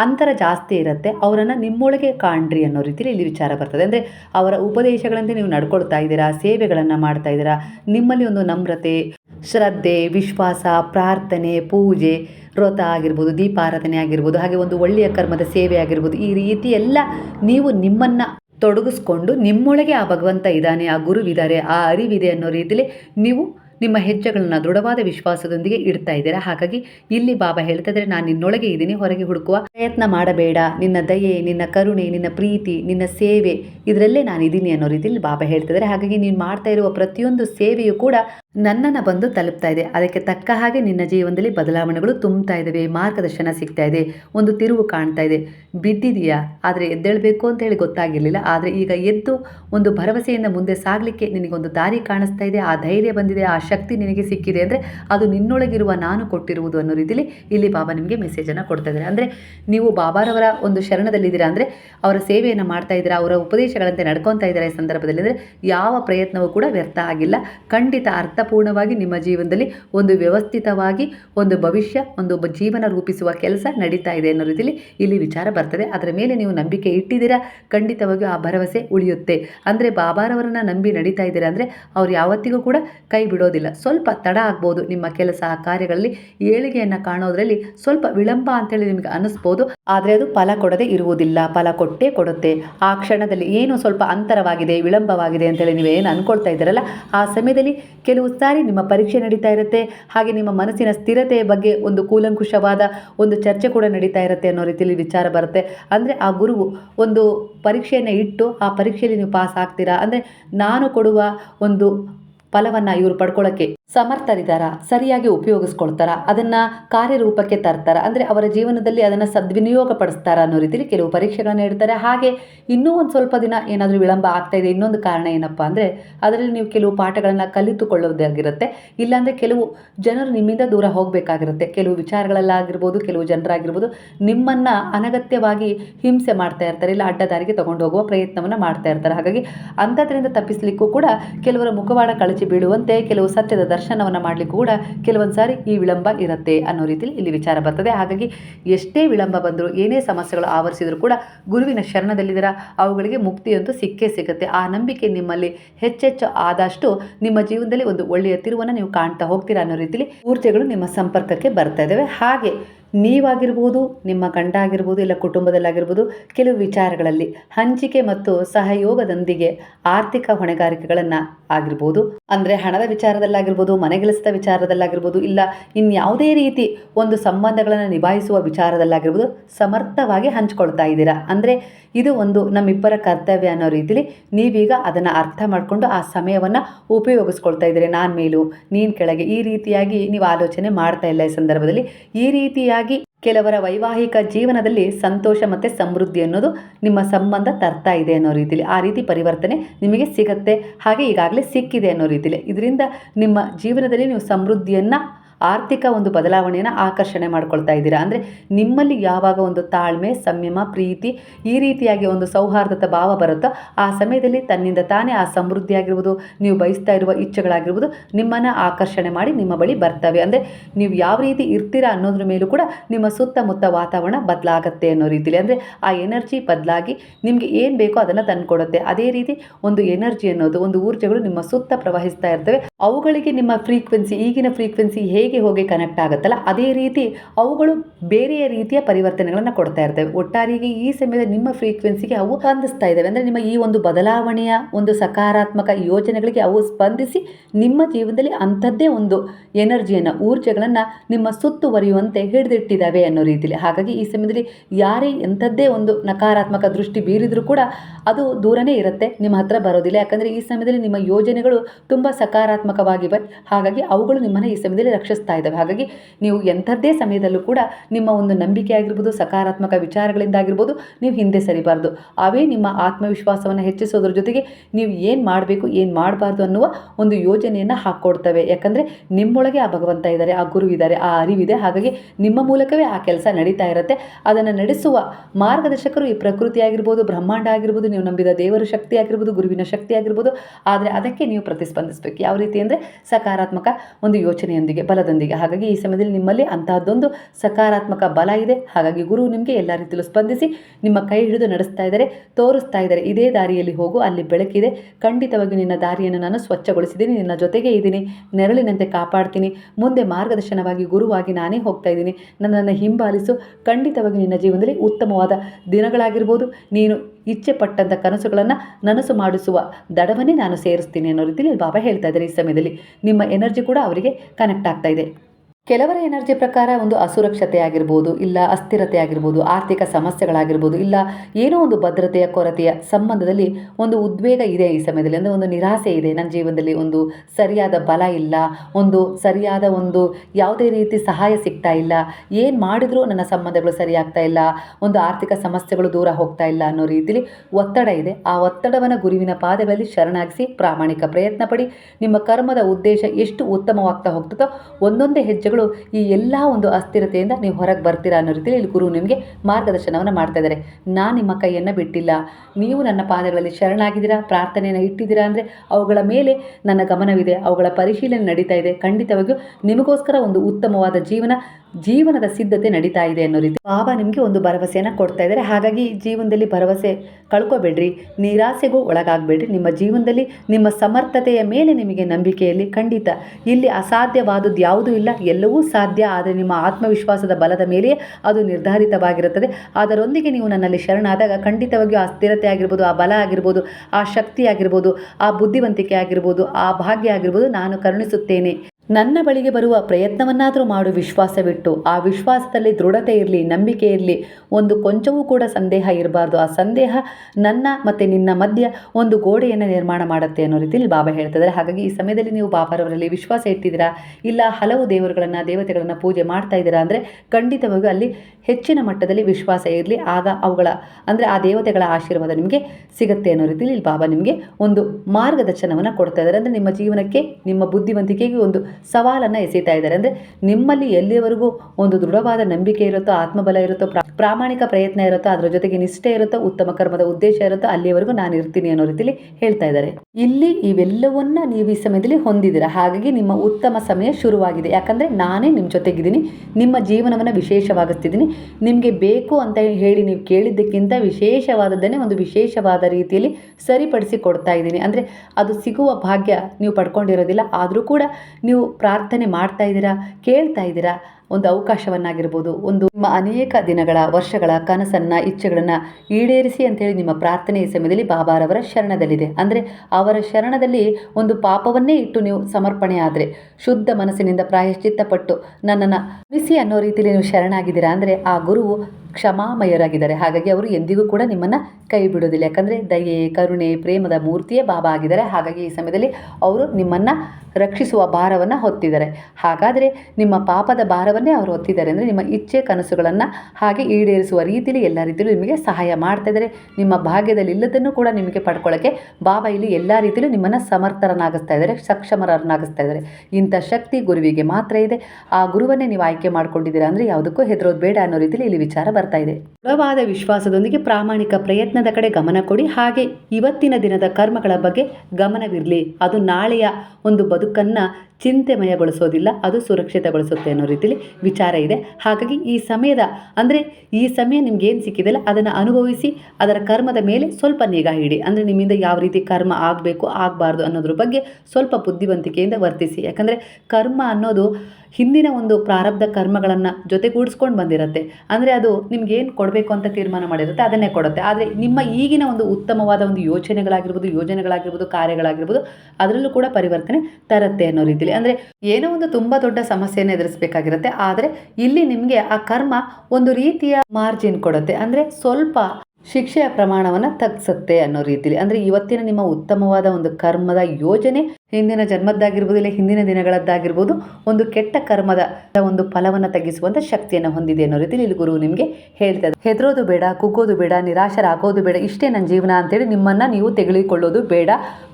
ಅಂತರ ಜಾಸ್ತಿ ಇರುತ್ತೆ, ಅವರನ್ನು ನಿಮ್ಮೊಳಗೆ ಕಾಣ್ರಿ ಅನ್ನೋ ರೀತಿಯಲ್ಲಿ ಇಲ್ಲಿ ವಿಚಾರ ಬರ್ತದೆ. ಅಂದರೆ ಅವರ ಉಪದೇಶಗಳಂತೆ ನೀವು ನಡ್ಕೊಳ್ತಾ ಇದ್ದೀರಾ, ಸೇವೆಗಳನ್ನು ಮಾಡ್ತಾ ಇದ್ದೀರಾ, ನಿಮ್ಮಲ್ಲಿ ಒಂದು ನಮ್ರತೆ, ಶ್ರದ್ಧೆ, ವಿಶ್ವಾಸ, ಪ್ರಾರ್ಥನೆ, ಪೂಜೆ, ವ್ರತ ಆಗಿರ್ಬೋದು, ದೀಪಾರಾಧನೆ ಆಗಿರ್ಬೋದು, ಹಾಗೆ ಒಂದು ಒಳ್ಳೆಯ ಕರ್ಮದ ಸೇವೆ ಆಗಿರ್ಬೋದು, ಈ ರೀತಿ ಎಲ್ಲ ನೀವು ನಿಮ್ಮನ್ನು ತೊಡಗಿಸ್ಕೊಂಡು ನಿಮ್ಮೊಳಗೆ ಆ ಭಗವಂತ ಇದ್ದಾನೆ, ಆ ಗುರುವಿದ್ದಾರೆ ಆ ಅರಿವಿದೆ ಅನ್ನೋ ರೀತಿಯಲ್ಲಿ ನೀವು ನಿಮ್ಮ ಹೆಜ್ಜೆಗಳನ್ನು ದೃಢವಾದ ವಿಶ್ವಾಸದೊಂದಿಗೆ ಇಡ್ತಾ ಇದ್ದೀರಾ? ಹಾಗಾಗಿ ಇಲ್ಲಿ ಬಾಬಾ ಹೇಳ್ತಾ ನಾನು ನಿನ್ನೊಳಗೆ ಇದ್ದೀನಿ, ಹೊರಗೆ ಹುಡುಕುವ ಪ್ರಯತ್ನ ಮಾಡಬೇಡ. ನಿನ್ನ ದಯೆ, ನಿನ್ನ ಕರುಣೆ, ನಿನ್ನ ಪ್ರೀತಿ, ನಿನ್ನ ಸೇವೆ, ಇದರಲ್ಲೇ ನಾನು ಇದ್ದೀನಿ ಅನ್ನೋ ರೀತಿಯಲ್ಲಿ ಬಾಬಾ ಹೇಳ್ತಿದ್ದಾರೆ. ಹಾಗಾಗಿ ನೀನು ಮಾಡ್ತಾ ಇರುವ ಪ್ರತಿಯೊಂದು ಸೇವೆಯೂ ಕೂಡ ನನ್ನನ್ನು ಬಂದು ತಲುಪ್ತಾ ಇದೆ. ಅದಕ್ಕೆ ತಕ್ಕ ಹಾಗೆ ನಿನ್ನ ಜೀವನದಲ್ಲಿ ಬದಲಾವಣೆಗಳು ತುಂಬ್ತಾ ಇದ್ದಾವೆ ಮಾರ್ಗದರ್ಶನ ಸಿಗ್ತಾ ಇದೆ. ಒಂದು ತಿರುವು ಕಾಣ್ತಾ ಇದೆ. ಬಿದ್ದಿದೆಯಾ? ಆದರೆ ಎದ್ದೇಳಬೇಕು ಅಂತ ಹೇಳಿ ಗೊತ್ತಾಗಿರಲಿಲ್ಲ. ಆದರೆ ಈಗ ಎದ್ದು ಒಂದು ಭರವಸೆಯಿಂದ ಮುಂದೆ ಸಾಗಲಿಕ್ಕೆ ನಿನಗೊಂದು ದಾರಿ ಕಾಣಿಸ್ತಾ ಇದೆ. ಆ ಧೈರ್ಯ ಬಂದಿದೆ. ಆ ಶಕ್ತಿ ನಿನಗೆ ಸಿಕ್ಕಿದೆ ಅಂದರೆ ಅದು ನಿನ್ನೊಳಗಿರುವ ನಾನು ಕೊಟ್ಟಿರುವುದು ಅನ್ನೋ ರೀತಿಯಲ್ಲಿ ಇಲ್ಲಿ ಬಾಬಾ ನಿಮಗೆ ಮೆಸೇಜನ್ನು ಕೊಡ್ತಾ ಇದ್ದಾರೆ. ಅಂದರೆ ನೀವು ಬಾಬಾರವರ ಒಂದು ಶರಣದಲ್ಲಿದ್ದೀರಾ ಅಂದರೆ ಅವರ ಸೇವೆಯನ್ನು ಮಾಡ್ತಾ ಇದ್ದೀರಾ, ಅವರ ಉಪದೇಶಗಳಂತೆ ನಡ್ಕೊತಾ ಇದ್ದಾರೆ ಈ ಸಂದರ್ಭದಲ್ಲಿ ಅಂದರೆ ಯಾವ ಪ್ರಯತ್ನವೂ ಕೂಡ ವ್ಯರ್ಥ ಆಗಿಲ್ಲ. ಖಂಡಿತ ಅರ್ಥಪೂರ್ಣವಾಗಿ ನಿಮ್ಮ ಜೀವನದಲ್ಲಿ ಒಂದು ವ್ಯವಸ್ಥಿತವಾಗಿ ಒಂದು ಭವಿಷ್ಯ, ಒಂದು ಜೀವನ ರೂಪಿಸುವ ಕೆಲಸ ನಡೀತಾ ಇದೆ ಅನ್ನೋ ರೀತಿಯಲ್ಲಿ ಇಲ್ಲಿ ವಿಚಾರ ಬರ್ತದೆ. ಅದರ ಮೇಲೆ ನೀವು ನಂಬಿಕೆ ಇಟ್ಟಿದ್ದೀರಾ? ಖಂಡಿತವಾಗಿಯೂ ಆ ಭರವಸೆ ಉಳಿಯುತ್ತೆ. ಅಂದರೆ ಬಾಬಾರವರನ್ನ ನಂಬಿ ನಡೀತಾ ಇದ್ದೀರಾ ಅಂದರೆ ಅವ್ರು ಯಾವತ್ತಿಗೂ ಕೂಡ ಕೈ ಬಿಡೋದಿಲ್ಲ ಸ್ವಲ್ಪ ತಡ ಆಗ್ಬೋದು ನಿಮ್ಮ ಕೆಲಸ ಕಾರ್ಯಗಳಲ್ಲಿ. ಏಳಿಗೆಯನ್ನು ಕಾಣೋದ್ರಲ್ಲಿ ಸ್ವಲ್ಪ ವಿಳಂಬ ಅಂತೇಳಿ ನಿಮಗೆ ಅನ್ನಿಸ್ಬೋದು ಆದರೆ ಅದು ಫಲ ಕೊಡದೆ ಇರುವುದಿಲ್ಲ. ಫಲ ಕೊಟ್ಟೇ ಕೊಡುತ್ತೆ. ಆ ಕ್ಷಣದಲ್ಲಿ ಏನು ಸ್ವಲ್ಪ ಅಂತರವಾಗಿದೆ, ವಿಳಂಬವಾಗಿದೆ ಅಂತೇಳಿ ನೀವು ಏನು ಅಂದ್ಕೊಳ್ತಾ ಇದ್ದೀರಲ್ಲ, ಆ ಸಮಯದಲ್ಲಿ ಕೆಲವು ಸಾರಿ ನಿಮ್ಮ ಪರೀಕ್ಷೆ ನಡೀತಾ ಇರುತ್ತೆ. ಹಾಗೆ ನಿಮ್ಮ ಮನಸ್ಸಿನ ಸ್ಥಿರತೆಯ ಬಗ್ಗೆ ಒಂದು ಕೂಲಂಕುಷವಾದ ಒಂದು ಚರ್ಚೆ ಕೂಡ ನಡೀತಾ ಇರುತ್ತೆ ಅನ್ನೋ ರೀತಿಯಲ್ಲಿ ವಿಚಾರ ಬರುತ್ತೆ. ಅಂದರೆ ಆ ಗುರುವು ಒಂದು ಪರೀಕ್ಷೆಯನ್ನು ಇಟ್ಟು, ಆ ಪರೀಕ್ಷೆಯಲ್ಲಿ ನೀವು ಪಾಸ್ ಆಗ್ತೀರಾ? ಅಂದರೆ ನಾನು ಕೊಡುವ ಒಂದು ಫಲವನ್ನು ಇವರು ಪಡ್ಕೊಳ್ಳೋಕ್ಕೆ ಸಮರ್ಥರಿದ್ದಾರಾ ಸರಿಯಾಗಿ ಉಪಯೋಗಿಸ್ಕೊಳ್ತಾರ, ಅದನ್ನು ಕಾರ್ಯರೂಪಕ್ಕೆ ತರ್ತಾರ, ಅಂದರೆ ಅವರ ಜೀವನದಲ್ಲಿ ಅದನ್ನು ಸದ್ವಿನಿಯೋಗ ಪಡಿಸ್ತಾರ ಅನ್ನೋ ರೀತಿಯಲ್ಲಿ ಕೆಲವು ಪರೀಕ್ಷೆಗಳನ್ನು ಇಡ್ತಾರೆ ಹಾಗೆ ಇನ್ನೂ ಒಂದು ಸ್ವಲ್ಪ ದಿನ ಏನಾದರೂ ವಿಳಂಬ ಆಗ್ತಾ ಇದೆ, ಇನ್ನೊಂದು ಕಾರಣ ಏನಪ್ಪ ಅಂದರೆ ಅದರಲ್ಲಿ ನೀವು ಕೆಲವು ಪಾಠಗಳನ್ನು ಕಲಿತುಕೊಳ್ಳೋದಾಗಿರುತ್ತೆ ಇಲ್ಲಾಂದರೆ ಕೆಲವು ಜನರು ನಿಮ್ಮಿಂದ ದೂರ ಹೋಗಬೇಕಾಗಿರುತ್ತೆ. ಕೆಲವು ವಿಚಾರಗಳಲ್ಲಾಗಿರ್ಬೋದು, ಕೆಲವು ಜನರಾಗಿರ್ಬೋದು, ನಿಮ್ಮನ್ನು ಅನಗತ್ಯವಾಗಿ ಹಿಂಸೆ ಮಾಡ್ತಾ ಇರ್ತಾರೆ, ಇಲ್ಲ ಅಡ್ಡದಾರಿಗೆ ತಗೊಂಡು ಹೋಗುವ ಪ್ರಯತ್ನವನ್ನು ಮಾಡ್ತಾ ಇರ್ತಾರೆ. ಹಾಗಾಗಿ ಅಂಥದ್ರಿಂದ ತಪ್ಪಿಸಲಿಕ್ಕೂ ಕೂಡ ಕೆಲವರ ಮುಖವಾಡ ಕಳಚಿ ಬೀಳುವಂತೆ, ಕೆಲವು ಸತ್ಯದ ದರ್ಶನವನ್ನು ಮಾಡಲಿ ಕೂಡ ಕೆಲವೊಂದು ಸಾರಿ ಈ ವಿಳಂಬ ಇರುತ್ತೆ ಅನ್ನೋ ರೀತಿಯಲ್ಲಿ ಇಲ್ಲಿ ವಿಚಾರ ಬರ್ತದೆ. ಹಾಗಾಗಿ ಎಷ್ಟೇ ವಿಳಂಬ ಬಂದರೂ, ಏನೇ ಸಮಸ್ಯೆಗಳು ಆವರಿಸಿದರೂ ಕೂಡ ಗುರುವಿನ ಶರಣದಲ್ಲಿದ್ದೀರ? ಅವುಗಳಿಗೆ ಮುಕ್ತಿಯಂತೂ ಸಿಕ್ಕೇ ಸಿಗುತ್ತೆ. ಆ ನಂಬಿಕೆ ನಿಮ್ಮಲ್ಲಿ ಹೆಚ್ಚೆಚ್ಚು ಆದಷ್ಟು ನಿಮ್ಮ ಜೀವನದಲ್ಲಿ ಒಂದು ಒಳ್ಳೆಯ ತಿರುವನ್ನು ನೀವು ಕಾಣ್ತಾ ಹೋಗ್ತೀರಾ ಅನ್ನೋ ರೀತಿಯಲ್ಲಿ ಊರ್ಜೆಗಳು ನಿಮ್ಮ ಸಂಪರ್ಕಕ್ಕೆ ಬರ್ತಾ ಇದ್ದಾವೆ ಹಾಗೆ ನೀವಾಗಿರ್ಬೋದು, ನಿಮ್ಮ ಗಂಡ ಆಗಿರ್ಬೋದು ಇಲ್ಲ ಕುಟುಂಬದಲ್ಲಾಗಿರ್ಬೋದು, ಕೆಲವು ವಿಚಾರಗಳಲ್ಲಿ ಹಂಚಿಕೆ ಮತ್ತು ಸಹಯೋಗದೊಂದಿಗೆ ಆರ್ಥಿಕ ಹೊಣೆಗಾರಿಕೆಗಳನ್ನು ಆಗಿರ್ಬೋದು. ಅಂದರೆ ಹಣದ ವಿಚಾರದಲ್ಲಾಗಿರ್ಬೋದು ಮನೆಗೆಲಸದ ವಿಚಾರದಲ್ಲಾಗಿರ್ಬೋದು, ಇಲ್ಲ ಇನ್ಯಾವುದೇ ರೀತಿ ಒಂದು ಸಂಬಂಧಗಳನ್ನು ನಿಭಾಯಿಸುವ ವಿಚಾರದಲ್ಲಾಗಿರ್ಬೋದು, ಸಮರ್ಥವಾಗಿ ಹಂಚ್ಕೊಳ್ತಾ ಇದ್ದೀರಾ? ಅಂದರೆ ಇದು ಒಂದು ನಮ್ಮಿಬ್ಬರ ಕರ್ತವ್ಯ ಅನ್ನೋ ರೀತಿಲಿ ನೀವೀಗ ಅದನ್ನು ಅರ್ಥ ಮಾಡಿಕೊಂಡು ಆ ಸಮಯವನ್ನು ಉಪಯೋಗಿಸ್ಕೊಳ್ತಾ ಇದ್ದೀರಿ. ನಾನು ಮೇಲೂ, ನೀನು ಕೆಳಗೆ. ಈ ರೀತಿಯಾಗಿ ನೀವು ಆಲೋಚನೆ ಮಾಡ್ತಾ ಇಲ್ಲ ಈ ಸಂದರ್ಭದಲ್ಲಿ. ಈ ರೀತಿಯಾಗಿ ಕೆಲವರ ವೈವಾಹಿಕ ಜೀವನದಲ್ಲಿ ಸಂತೋಷ ಮತ್ತು ಸಮೃದ್ಧಿ ಅನ್ನೋದು ನಿಮ್ಮ ಸಂಬಂಧ ತರ್ತಾ ಇದೆ ಅನ್ನೋ ರೀತಿಲಿ. ಆ ರೀತಿ ಪರಿವರ್ತನೆ ನಿಮಗೆ ಸಿಗತ್ತೆ. ಹಾಗೆ ಈಗಾಗಲೇ ಸಿಕ್ಕಿದೆ ಅನ್ನೋ ರೀತಿಲಿ. ಇದರಿಂದ ನಿಮ್ಮ ಜೀವನದಲ್ಲಿ ನೀವು ಸಮೃದ್ಧಿಯನ್ನು ಆರ್ಥಿಕ ಒಂದು ಬದಲಾವಣೆಯನ್ನು ಆಕರ್ಷಣೆ ಮಾಡ್ಕೊಳ್ತಾ ಇದ್ದೀರಾ? ಅಂದರೆ ನಿಮ್ಮಲ್ಲಿ ಯಾವಾಗ ಒಂದು ತಾಳ್ಮೆ, ಸಂಯಮ, ಪ್ರೀತಿ ಈ ರೀತಿಯಾಗಿ ಒಂದು ಸೌಹಾರ್ದತ ಭಾವ ಬರುತ್ತೋ ಆ ಸಮಯದಲ್ಲಿ ತನ್ನಿಂದ ತಾನೇ ಆ ಸಮೃದ್ಧಿ ಆಗಿರ್ಬೋದು, ನೀವು ಬಯಸ್ತಾ ಇರುವ ಇಚ್ಛೆಗಳಾಗಿರ್ಬೋದು ನಿಮ್ಮನ್ನು ಆಕರ್ಷಣೆ ಮಾಡಿ ನಿಮ್ಮ ಬಳಿ ಬರ್ತವೆ. ಅಂದರೆ ನೀವು ಯಾವ ರೀತಿ ಇರ್ತೀರಾ ಅನ್ನೋದ್ರ ಮೇಲೂ ಕೂಡ ನಿಮ್ಮ ಸುತ್ತಮುತ್ತ ವಾತಾವರಣ ಬದಲಾಗತ್ತೆ ಅನ್ನೋ ರೀತಿಯಲ್ಲಿ ಅಂದರೆ ಆ ಎನರ್ಜಿ ಬದಲಾಗಿ ನಿಮಗೆ ಏನು ಬೇಕೋ ಅದನ್ನು ತಂದುಕೊಡುತ್ತೆ. ಅದೇ ರೀತಿ ಒಂದು ಎನರ್ಜಿ ಅನ್ನೋದು, ಒಂದು ಊರ್ಜೆಗಳು ನಿಮ್ಮ ಸುತ್ತ ಪ್ರವಹಿಸ್ತಾ ಇರ್ತವೆ. ಅವುಗಳಿಗೆ ನಿಮ್ಮ ಫ್ರೀಕ್ವೆನ್ಸಿ, ಈಗಿನ ಫ್ರೀಕ್ವೆನ್ಸಿ ಹೇಗೆ ಹೋಗಿ ಕನೆಕ್ಟ್ ಆಗುತ್ತಲ್ಲ? ಅದೇ ರೀತಿ ಅವುಗಳು ಬೇರೆಯ ರೀತಿಯ ಪರಿವರ್ತನೆಗಳನ್ನು ಕೊಡ್ತಾ ಇರ್ತವೆ. ಒಟ್ಟಾರಿಗೆ ಈ ಸಮಯದಲ್ಲಿ ನಿಮ್ಮ ಫ್ರೀಕ್ವೆನ್ಸಿಗೆ ಅವು ಸ್ಪಂದಿಸ್ತಾ ಇದ್ದಾವೆ. ಅಂದರೆ ನಿಮ್ಮ ಈ ಒಂದು ಬದಲಾವಣೆಯ ಒಂದು ಸಕಾರಾತ್ಮಕ ಯೋಜನೆಗಳಿಗೆ ಅವು ಸ್ಪಂದಿಸಿ ನಿಮ್ಮ ಜೀವನದಲ್ಲಿ ಅಂಥದ್ದೇ ಒಂದು ಎನರ್ಜಿಯನ್ನು ಊರ್ಜೆಗಳನ್ನು ನಿಮ್ಮ ಸುತ್ತುವರಿಯುವಂತೆ ಹಿಡಿದಿಟ್ಟಿದ್ದಾವೆ ಅನ್ನೋ ರೀತಿಯಲ್ಲಿ ಹಾಗಾಗಿ ಈ ಸಮಯದಲ್ಲಿ ಯಾರೇ ಎಂಥದ್ದೇ ಒಂದು ನಕಾರಾತ್ಮಕ ದೃಷ್ಟಿ ಬೀರಿದರೂ ಕೂಡ ಅದು ದೂರನೇ ಇರುತ್ತೆ. ನಿಮ್ಮ ಹತ್ರ ಬರೋದಿಲ್ಲ. ಯಾಕಂದರೆ ಈ ಸಮಯದಲ್ಲಿ ನಿಮ್ಮ ಯೋಜನೆಗಳು ತುಂಬ ಸಕಾರಾತ್ಮಕವಾಗಿವೆ. ಹಾಗಾಗಿ ಅವುಗಳು ನಿಮ್ಮನ್ನು ಈ ಸಮಯದಲ್ಲಿ ರಕ್ಷಿಸ್ತಾ ಇದ್ದಾವೆ. ಹಾಗಾಗಿ ನೀವು ಎಂಥದ್ದೇ ಸಮಯದಲ್ಲೂ ಕೂಡ ನಿಮ್ಮ ಒಂದು ನಂಬಿಕೆ ಆಗಿರ್ಬೋದು ಸಕಾರಾತ್ಮಕ ವಿಚಾರಗಳಿಂದ ಆಗಿರ್ಬೋದು ನೀವು ಹಿಂದೆ ಸರಿಬಾರ್ದು. ಅವೇ ನಿಮ್ಮ ಆತ್ಮವಿಶ್ವಾಸವನ್ನು ಹೆಚ್ಚಿಸೋದ್ರ ಜೊತೆಗೆ ನೀವು ಏನು ಮಾಡಬೇಕು, ಏನು ಮಾಡಬಾರ್ದು ಅನ್ನುವ ಒಂದು ಯೋಜನೆಯನ್ನು ಹಾಕ್ಕೊಡ್ತವೆ ಯಾಕಂದರೆ ನಿಮ್ಮೊಳಗೆ ಆ ಭಗವಂತ ಇದ್ದಾರೆ ಆ ಗುರು ಇದ್ದಾರೆ ಆ ಅರಿವಿದೆ. ಹಾಗಾಗಿ ನಿಮ್ಮ ಮೂಲಕವೇ ಆ ಕೆಲಸ ನಡೀತಾ ಇರುತ್ತೆ. ಅದನ್ನು ನಡೆಸುವ ಮಾರ್ಗದರ್ಶಕರು ಈ ಪ್ರಕೃತಿ ಆಗಿರ್ಬೋದು, ಬ್ರಹ್ಮಾಂಡ ಆಗಿರ್ಬೋದು, ನೀವು ನಂಬಿದ ದೇವರ ಶಕ್ತಿ ಆಗಿರ್ಬೋದು, ಗುರುವಿನ ಶಕ್ತಿ ಆಗಿರ್ಬೋದು. ಆದರೆ ಅದಕ್ಕೆ ನೀವು ಪ್ರತಿಸ್ಪಂದಿಸಬೇಕು. ಯಾವ ರೀತಿ ಅಂದರೆ ಸಕಾರಾತ್ಮಕ ಒಂದು ಯೋಚನೆಯೊಂದಿಗೆ ಬಲದೊಂದಿಗೆ ಹಾಗಾಗಿ ಈ ಸಮಯದಲ್ಲಿ ನಿಮ್ಮಲ್ಲಿ ಅಂತಹದ್ದೊಂದು ಸಕಾರಾತ್ಮಕ ಬಲ ಇದೆ. ಹಾಗಾಗಿ ಗುರು ನಿಮಗೆ ಎಲ್ಲ ರೀತಿಯಲ್ಲೂ ಸ್ಪಂದಿಸಿ ನಿಮ್ಮ ಕೈ ಹಿಡಿದು ನಡೆಸ್ತಾ ಇದ್ದಾರೆ, ತೋರಿಸ್ತಾ ಇದ್ದಾರೆ. ಇದೇ ದಾರಿಯಲ್ಲಿ ಹೋಗು, ಅಲ್ಲಿ ಬೆಳಕಿದೆ. ಖಂಡಿತವಾಗಿ ನಿನ್ನ ದಾರಿಯನ್ನು ನಾನು ಸ್ವಚ್ಛಗೊಳಿಸಿದ್ದೀನಿ, ನಿನ್ನ ಜೊತೆಗೆ ಇದ್ದೀನಿ, ನೆರಳಿನಂತೆ ಕಾಪಾಡ್ತೀನಿ. ಮುಂದೆ ಮಾರ್ಗದರ್ಶನವಾಗಿ ಗುರುವಾಗಿ ನಾನೇ ಹೋಗ್ತಾ ಇದ್ದೀನಿ. ನನ್ನನ್ನು ಹಿಂಬಾಲಿಸು. ಖಂಡಿತವಾಗಿ ನಿನ್ನ ಜೀವನದಲ್ಲಿ ಉತ್ತಮವಾದ ದಿನಗಳಾಗಿರ್ಬೋದು. ನೀನು ಇಚ್ಛೆ ಪಟ್ಟಂಥ ಕನಸುಗಳನ್ನು ನನಸು ಮಾಡಿಸುವ ದಡವನ್ನೇ ನಾನು ಸೇರಿಸ್ತೀನಿ ಅನ್ನೋ ರೀತಿಯಲ್ಲಿ ಬಾಬಾ ಹೇಳ್ತಾ ಇದ್ದಾರೆ ಈ ಸಮಯದಲ್ಲಿ. ನಿಮ್ಮ ಎನರ್ಜಿ ಕೂಡ ಅವರಿಗೆ ಕನೆಕ್ಟ್ ಆಗ್ತಾ ಇದೆ. ಕೆಲವರ ಎನರ್ಜಿ ಪ್ರಕಾರ ಒಂದು ಅಸುರಕ್ಷತೆ ಆಗಿರ್ಬೋದು ಇಲ್ಲ ಅಸ್ಥಿರತೆ ಆಗಿರ್ಬೋದು ಆರ್ಥಿಕ ಸಮಸ್ಯೆಗಳಾಗಿರ್ಬೋದು, ಇಲ್ಲ ಏನೋ ಒಂದು ಭದ್ರತೆಯ, ಕೊರತೆಯ ಸಂಬಂಧದಲ್ಲಿ ಒಂದು ಉದ್ವೇಗ ಇದೆ ಈ ಸಮಯದಲ್ಲಿ. ಅಂದರೆ ಒಂದು ನಿರಾಸೆ ಇದೆ. ನನ್ನ ಜೀವನದಲ್ಲಿ ಒಂದು ಸರಿಯಾದ ಬಲ ಇಲ್ಲ, ಒಂದು ಸರಿಯಾದ ಒಂದು ಯಾವುದೇ ರೀತಿ ಸಹಾಯ ಸಿಗ್ತಾ ಇಲ್ಲ, ಏನು ಮಾಡಿದರೂ ನನ್ನ ಸಂಬಂಧಗಳು ಸರಿಯಾಗ್ತಾ ಇಲ್ಲ, ಒಂದು ಆರ್ಥಿಕ ಸಮಸ್ಯೆಗಳು ದೂರ ಹೋಗ್ತಾ ಇಲ್ಲ ಅನ್ನೋ ರೀತಿಯಲ್ಲಿ ಒತ್ತಡ ಇದೆ. ಆ ಒತ್ತಡವನ್ನು ಗುರುವಿನ ಪಾದಗಳಲ್ಲಿ ಶರಣಾಗಿಸಿ ಪ್ರಾಮಾಣಿಕ ಪ್ರಯತ್ನ ಪಡಿ ನಿಮ್ಮ ಕರ್ಮದ ಉದ್ದೇಶ ಎಷ್ಟು ಉತ್ತಮವಾಗ್ತಾ ಹೋಗ್ತದೋ ಒಂದೊಂದೇ ಈ ಎಲ್ಲ ಒಂದು ಅಸ್ಥಿರತೆಯಿಂದ ನೀವು ಹೊರಗೆ ಬರ್ತೀರಾ ಅನ್ನೋ ರೀತಿಯಲ್ಲಿ ಇಲ್ಲಿ ಗುರು ನಿಮಗೆ ಮಾರ್ಗದರ್ಶನವನ್ನು ಮಾಡ್ತಾ ಇದ್ದಾರೆ ನಾನು ನಿಮ್ಮ ಕೈಯನ್ನು ಬಿಟ್ಟಿಲ್ಲ. ನೀವು ನನ್ನ ಪಾದಗಳಲ್ಲಿ ಶರಣಾಗಿದ್ದೀರಾ? ಪ್ರಾರ್ಥನೆಯನ್ನು ಇಟ್ಟಿದ್ದೀರಾ ಅಂದರೆ ಅವುಗಳ ಮೇಲೆ ನನ್ನ ಗಮನವಿದೆ. ಅವುಗಳ ಪರಿಶೀಲನೆ ನಡೀತಾ ಇದೆ. ಖಂಡಿತವಾಗಿಯೂ ನಿಮಗೋಸ್ಕರ ಒಂದು ಉತ್ತಮವಾದ ಜೀವನ, ಜೀವನದ ಸಿದ್ಧತೆ ನಡೀತಾ ಇದೆ ಅನ್ನೋ ರೀತಿ ಬಾಬಾ ನಿಮಗೆ ಒಂದು ಭರವಸೆಯನ್ನು ಕೊಡ್ತಾ ಇದ್ದಾರೆ. ಹಾಗಾಗಿ ಜೀವನದಲ್ಲಿ ಭರವಸೆ ಕಳ್ಕೊಬೇಡ್ರಿ. ನಿರಾಸೆಗೂ ಒಳಗಾಗಬೇಡ್ರಿ. ನಿಮ್ಮ ಜೀವನದಲ್ಲಿ ನಿಮ್ಮ ಸಮರ್ಥತೆಯ ಮೇಲೆ ನಿಮಗೆ ನಂಬಿಕೆಯಲ್ಲಿ ಖಂಡಿತ ಇಲ್ಲಿ ಅಸಾಧ್ಯವಾದದ್ದು ಯಾವುದೂ ಇಲ್ಲ ಎಲ್ಲವೂ ಸಾಧ್ಯ, ಆದರೆ ನಿಮ್ಮ ಆತ್ಮವಿಶ್ವಾಸದ ಬಲದ ಮೇಲೆ ಅದು ನಿರ್ಧಾರಿತವಾಗಿರುತ್ತದೆ. ಅದರೊಂದಿಗೆ ನೀವು ನನ್ನಲ್ಲಿ ಶರಣಾದಾಗ ಖಂಡಿತವಾಗಿಯೂ ಆ ಸ್ಥಿರತೆ ಆಗಿರ್ಬೋದು, ಆ ಬಲ ಆಗಿರ್ಬೋದು, ಆ ಶಕ್ತಿ ಆಗಿರ್ಬೋದು, ಆ ಬುದ್ಧಿವಂತಿಕೆ ಆಗಿರ್ಬೋದು, ಆ ಭಾಗ್ಯ ಆಗಿರ್ಬೋದು ನಾನು ಕರುಣಿಸುತ್ತೇನೆ. ನನ್ನ ಬಳಿಗೆ ಬರುವ ಪ್ರಯತ್ನವನ್ನಾದರೂ ಮಾಡು ವಿಶ್ವಾಸವಿಟ್ಟು. ಆ ವಿಶ್ವಾಸದಲ್ಲಿ ದೃಢತೆ ಇರಲಿ, ನಂಬಿಕೆ ಇರಲಿ. ಒಂದು ಕೊಂಚವೂ ಕೂಡ ಸಂದೇಹ ಇರಬಾರ್ದು. ಆ ಸಂದೇಹ ನನ್ನ ಮತ್ತು ನಿನ್ನ ಮಧ್ಯ ಒಂದು ಗೋಡೆಯನ್ನು ನಿರ್ಮಾಣ ಮಾಡುತ್ತೆ ಅನ್ನೋ ರೀತಿಯಲ್ಲಿ ಬಾಬಾ ಹೇಳ್ತಿದ್ದಾರೆ. ಹಾಗಾಗಿ ಈ ಸಮಯದಲ್ಲಿ ನೀವು ಬಾಬಾರವರಲ್ಲಿ ವಿಶ್ವಾಸ ಇಟ್ಟಿದ್ದೀರಾ? ಇಲ್ಲ ಹಲವು ದೇವರುಗಳನ್ನು, ದೇವತೆಗಳನ್ನು ಪೂಜೆ ಮಾಡ್ತಾ ಇದ್ದೀರಾ ಅಂದರೆ ಖಂಡಿತವಾಗಿಯೂ ಅಲ್ಲಿ ಹೆಚ್ಚಿನ ಮಟ್ಟದಲ್ಲಿ ವಿಶ್ವಾಸ ಇರಲಿ. ಆಗ ಅವುಗಳ ಅಂದರೆ ಆ ದೇವತೆಗಳ ಆಶೀರ್ವಾದ ನಿಮಗೆ ಸಿಗುತ್ತೆ ಅನ್ನೋ ರೀತಿಯಲ್ಲಿ ಬಾಬಾ ನಿಮಗೆ ಒಂದು ಮಾರ್ಗದರ್ಶನವನ್ನು ಕೊಡ್ತಾ ಇದ್ದಾರೆ. ಅಂದರೆ ನಿಮ್ಮ ಜೀವನಕ್ಕೆ, ನಿಮ್ಮ ಬುದ್ಧಿವಂತಿಕೆಗೆ ಒಂದು ಸವಾಲನ್ನು ಎಸೀತಾ ಇದ್ದಾರೆ. ಅಂದರೆ ನಿಮ್ಮಲ್ಲಿ ಎಲ್ಲಿಯವರೆಗೂ ಒಂದು ದೃಢವಾದ ನಂಬಿಕೆ ಇರುತ್ತೋ, ಆತ್ಮಬಲ ಇರುತ್ತೋ, ಪ್ರಾ- ಪ್ರಾಮಾಣಿಕ ಪ್ರಯತ್ನ ಇರುತ್ತೋ, ಅದರ ಜೊತೆಗೆ ನಿಷ್ಠೆ ಇರುತ್ತೋ, ಉತ್ತಮ ಕರ್ಮದ ಉದ್ದೇಶ ಇರುತ್ತೋ ಅಲ್ಲಿಯವರೆಗೂ ನಾನು ಇರ್ತೀನಿ ಅನ್ನೋ ರೀತಿಯಲ್ಲಿ ಹೇಳ್ತಾ ಇದ್ದಾರೆ. ಇಲ್ಲಿ ಇವೆಲ್ಲವನ್ನ ನೀವು ಈ ಸಮಯದಲ್ಲಿ ಹೊಂದಿದ್ದೀರಾ? ಹಾಗಾಗಿ ನಿಮ್ಮ ಉತ್ತಮ ಸಮಯ ಶುರುವಾಗಿದೆ. ಯಾಕಂದರೆ ನಾನೇ ನಿಮ್ಮ ಜೊತೆಗಿದ್ದೀನಿ, ನಿಮ್ಮ ಜೀವನವನ್ನು ವಿಶೇಷವಾಗಿಸ್ತಿದ್ದೀನಿ. ನಿಮಗೆ ಬೇಕು ಅಂತ ಹೇಳಿ ನೀವು ಕೇಳಿದ್ದಕ್ಕಿಂತ ವಿಶೇಷವಾದದ್ದನ್ನೇ ಒಂದು ವಿಶೇಷವಾದ ರೀತಿಯಲ್ಲಿ ಸರಿಪಡಿಸಿ ಕೊಡ್ತಾ ಇದ್ದೀನಿ. ಅಂದರೆ ಅದು ಸಿಗುವ ಭಾಗ್ಯ ನೀವು ಪಡ್ಕೊಂಡಿರೋದಿಲ್ಲ. ಆದರೂ ಕೂಡ ನೀವು ಪ್ರಾರ್ಥನೆ ಮಾಡ್ತಾ ಇದ್ದೀರಾ, ಕೇಳ್ತಾ ಇದ್ದೀರಾ? ಒಂದು ಅವಕಾಶವನ್ನಾಗಿರ್ಬೋದು, ಒಂದು ನಿಮ್ಮ ಅನೇಕ ದಿನಗಳ, ವರ್ಷಗಳ ಕನಸನ್ನು, ಇಚ್ಛೆಗಳನ್ನು ಈಡೇರಿಸಿ ಅಂತೇಳಿ ನಿಮ್ಮ ಪ್ರಾರ್ಥನೆ ಈ ಸಮಯದಲ್ಲಿ ಬಾಬಾರವರ ಶರಣದಲ್ಲಿದೆ. ಅಂದರೆ ಅವರ ಶರಣದಲ್ಲಿ ಒಂದು ಪಾಪವನ್ನೇ ಇಟ್ಟು ನೀವು ಸಮರ್ಪಣೆ ಆದರೆ, ಶುದ್ಧ ಮನಸ್ಸಿನಿಂದ ಪ್ರಾಯಶ್ಚಿತ್ತಪಟ್ಟು ನನ್ನನ್ನು ಬಿಸಿ ಅನ್ನೋ ರೀತಿಯಲ್ಲಿ ನೀವು ಶರಣಾಗಿದ್ದೀರಾ? ಅಂದರೆ ಆ ಗುರುವು ಕ್ಷಮಾಮಯರಾಗಿದ್ದಾರೆ. ಹಾಗಾಗಿ ಅವರು ಎಂದಿಗೂ ಕೂಡ ನಿಮ್ಮನ್ನು ಕೈ ಬಿಡೋದಿಲ್ಲ ಯಾಕಂದರೆ ದಯೆ, ಕರುಣೆ, ಪ್ರೇಮದ ಮೂರ್ತಿಯೇ ಬಾಬಾ ಆಗಿದ್ದಾರೆ. ಹಾಗಾಗಿ ಈ ಸಮಯದಲ್ಲಿ ಅವರು ನಿಮ್ಮನ್ನು ರಕ್ಷಿಸುವ ಭಾರವನ್ನು ಹೊತ್ತಿದ್ದಾರೆ. ಹಾಗಾದರೆ ನಿಮ್ಮ ಪಾಪದ ಭಾರವನ್ನೇ ಅವರು ಹೊತ್ತಿದ್ದಾರೆ ಅಂದರೆ ನಿಮ್ಮ ಇಚ್ಛೆ ಕನಸುಗಳನ್ನು ಹಾಗೆ ಈಡೇರಿಸುವ ರೀತಿಯಲ್ಲಿ ಎಲ್ಲ ರೀತಿಯಲ್ಲೂ ನಿಮಗೆ ಸಹಾಯ ಮಾಡ್ತಾ ಇದ್ದಾರೆ. ನಿಮ್ಮ ಭಾಗ್ಯದಲ್ಲಿ ಇಲ್ಲದನ್ನು ಕೂಡ ನಿಮಗೆ ಪಡ್ಕೊಳ್ಳೋಕ್ಕೆ ಬಾಬಾ ಇಲ್ಲಿ ಎಲ್ಲ ರೀತಿಯಲ್ಲೂ ನಿಮ್ಮನ್ನು ಸಮರ್ಥರನ್ನಾಗಿಸ್ತಾ ಇದ್ದಾರೆ, ಸಕ್ಷಮರನ್ನಾಗಿಸ್ತಾ ಇದ್ದಾರೆ. ಇಂಥ ಶಕ್ತಿ ಗುರುವಿಗೆ ಮಾತ್ರ ಇದೆ. ಆ ಗುರುವನ್ನೇ ನೀವು ಆಯ್ಕೆ ಮಾಡ್ಕೊಂಡಿದ್ದೀರಾ ಅಂದರೆ ಯಾವುದಕ್ಕೂ ಹೆದರೋದು ಬೇಡ ಅನ್ನೋ ರೀತಿಯಲ್ಲಿ ಇಲ್ಲಿ ವಿಚಾರ ಬರ್ತಾ ಇದೆ. ವಿಶ್ವಾಸದೊಂದಿಗೆ ಪ್ರಾಮಾಣಿಕ ಪ್ರಯತ್ನದ ಕಡೆ ಗಮನ ಕೊಡಿ. ಹಾಗೆ ಇವತ್ತಿನ ದಿನದ ಕರ್ಮಗಳ ಬಗ್ಗೆ ಗಮನವಿರಲಿ. ಅದು ನಾಳೆಯ ಒಂದು ಬದುಕನ್ನು ಚಿಂತೆಮಯಗೊಳಿಸೋದಿಲ್ಲ, ಅದು ಸುರಕ್ಷಿತಗೊಳಿಸುತ್ತೆ ಅನ್ನೋ ರೀತಿಯಲ್ಲಿ ವಿಚಾರ ಇದೆ. ಹಾಗಾಗಿ ಈ ಸಮಯದ, ಅಂದರೆ ಈ ಸಮಯ ನಿಮ್ಗೆ ಏನು ಸಿಕ್ಕಿದೆಲ್ಲ ಅದನ್ನು ಅನುಭವಿಸಿ, ಅದರ ಕರ್ಮದ ಮೇಲೆ ಸ್ವಲ್ಪ ನಿಗಾ ಇಡಿ. ಅಂದರೆ ನಿಮ್ಮಿಂದ ಯಾವ ರೀತಿ ಕರ್ಮ ಆಗಬೇಕು, ಆಗಬಾರ್ದು ಅನ್ನೋದ್ರ ಬಗ್ಗೆ ಸ್ವಲ್ಪ ಬುದ್ಧಿವಂತಿಕೆಯಿಂದ ವರ್ತಿಸಿ. ಯಾಕಂದರೆ ಕರ್ಮ ಅನ್ನೋದು ಹಿಂದಿನ ಒಂದು ಪ್ರಾರಬ್ಧ ಕರ್ಮಗಳನ್ನು ಜೊತೆಗೂಡಿಸ್ಕೊಂಡು ಬಂದಿರುತ್ತೆ. ಅಂದರೆ ಅದು ನಿಮ್ಗೆ ಏನು ಕೊಡಬೇಕು ಅಂತ ತೀರ್ಮಾನ ಮಾಡಿರುತ್ತೆ, ಅದನ್ನೇ ಕೊಡುತ್ತೆ. ಆದರೆ ನಿಮ್ಮ ಈಗಿನ ಒಂದು ಉತ್ತಮವಾದ ಒಂದು ಯೋಚನೆಗಳಾಗಿರ್ಬೋದು, ಯೋಜನೆಗಳಾಗಿರ್ಬೋದು, ಕಾರ್ಯಗಳಾಗಿರ್ಬೋದು, ಅದರಲ್ಲೂ ಕೂಡ ಪರಿವರ್ತನೆ ತರುತ್ತೆ ಅನ್ನೋ ರೀತಿಯಲ್ಲಿ ಅಂದರೆ ಏನೋ ಒಂದು ತುಂಬ ದೊಡ್ಡ ಸಮಸ್ಯೆಯನ್ನು ಎದುರಿಸಬೇಕಾಗಿರುತ್ತೆ, ಆದರೆ ಇಲ್ಲಿ ನಿಮಗೆ ಆ ಕರ್ಮ ಒಂದು ರೀತಿಯ ಮಾರ್ಜಿನ್ ಕೊಡುತ್ತೆ. ಅಂದರೆ ಸ್ವಲ್ಪ ಶಿಕ್ಷೆಯ ಪ್ರಮಾಣವನ್ನು ತಗ್ಸುತ್ತೆ ಅನ್ನೋ ರೀತಿಯಲ್ಲಿ ಅಂದರೆ ಇವತ್ತಿನ ನಿಮ್ಮ ಉತ್ತಮವಾದ ಒಂದು ಕರ್ಮದ ಯೋಜನೆ ಹಿಂದಿನ ಜನ್ಮದ್ದಾಗಿರ್ಬೋದು, ಇಲ್ಲ ಹಿಂದಿನ ದಿನಗಳದ್ದಾಗಿರ್ಬೋದು, ಒಂದು ಕೆಟ್ಟ ಕರ್ಮದ ಒಂದು ಫಲವನ್ನು ತಗ್ಗಿಸುವಂಥ ಶಕ್ತಿಯನ್ನು ಹೊಂದಿದೆ ಅನ್ನೋ ರೀತಿಯಲ್ಲಿ ಇಲ್ಲಿ ಗುರು ನಿಮಗೆ ಹೇಳ್ತಾರೆ ಹೆದರೋದು ಬೇಡ, ಕುಗ್ಗೋದು ಬೇಡ, ನಿರಾಶರಾಗೋದು ಬೇಡ, ಇಷ್ಟೇ ನನ್ನ ಜೀವನ ಅಂತೇಳಿ ನಿಮ್ಮನ್ನು ನೀವು ತೆಗೆದುಕೊಳ್ಳೋದು ಬೇಡ.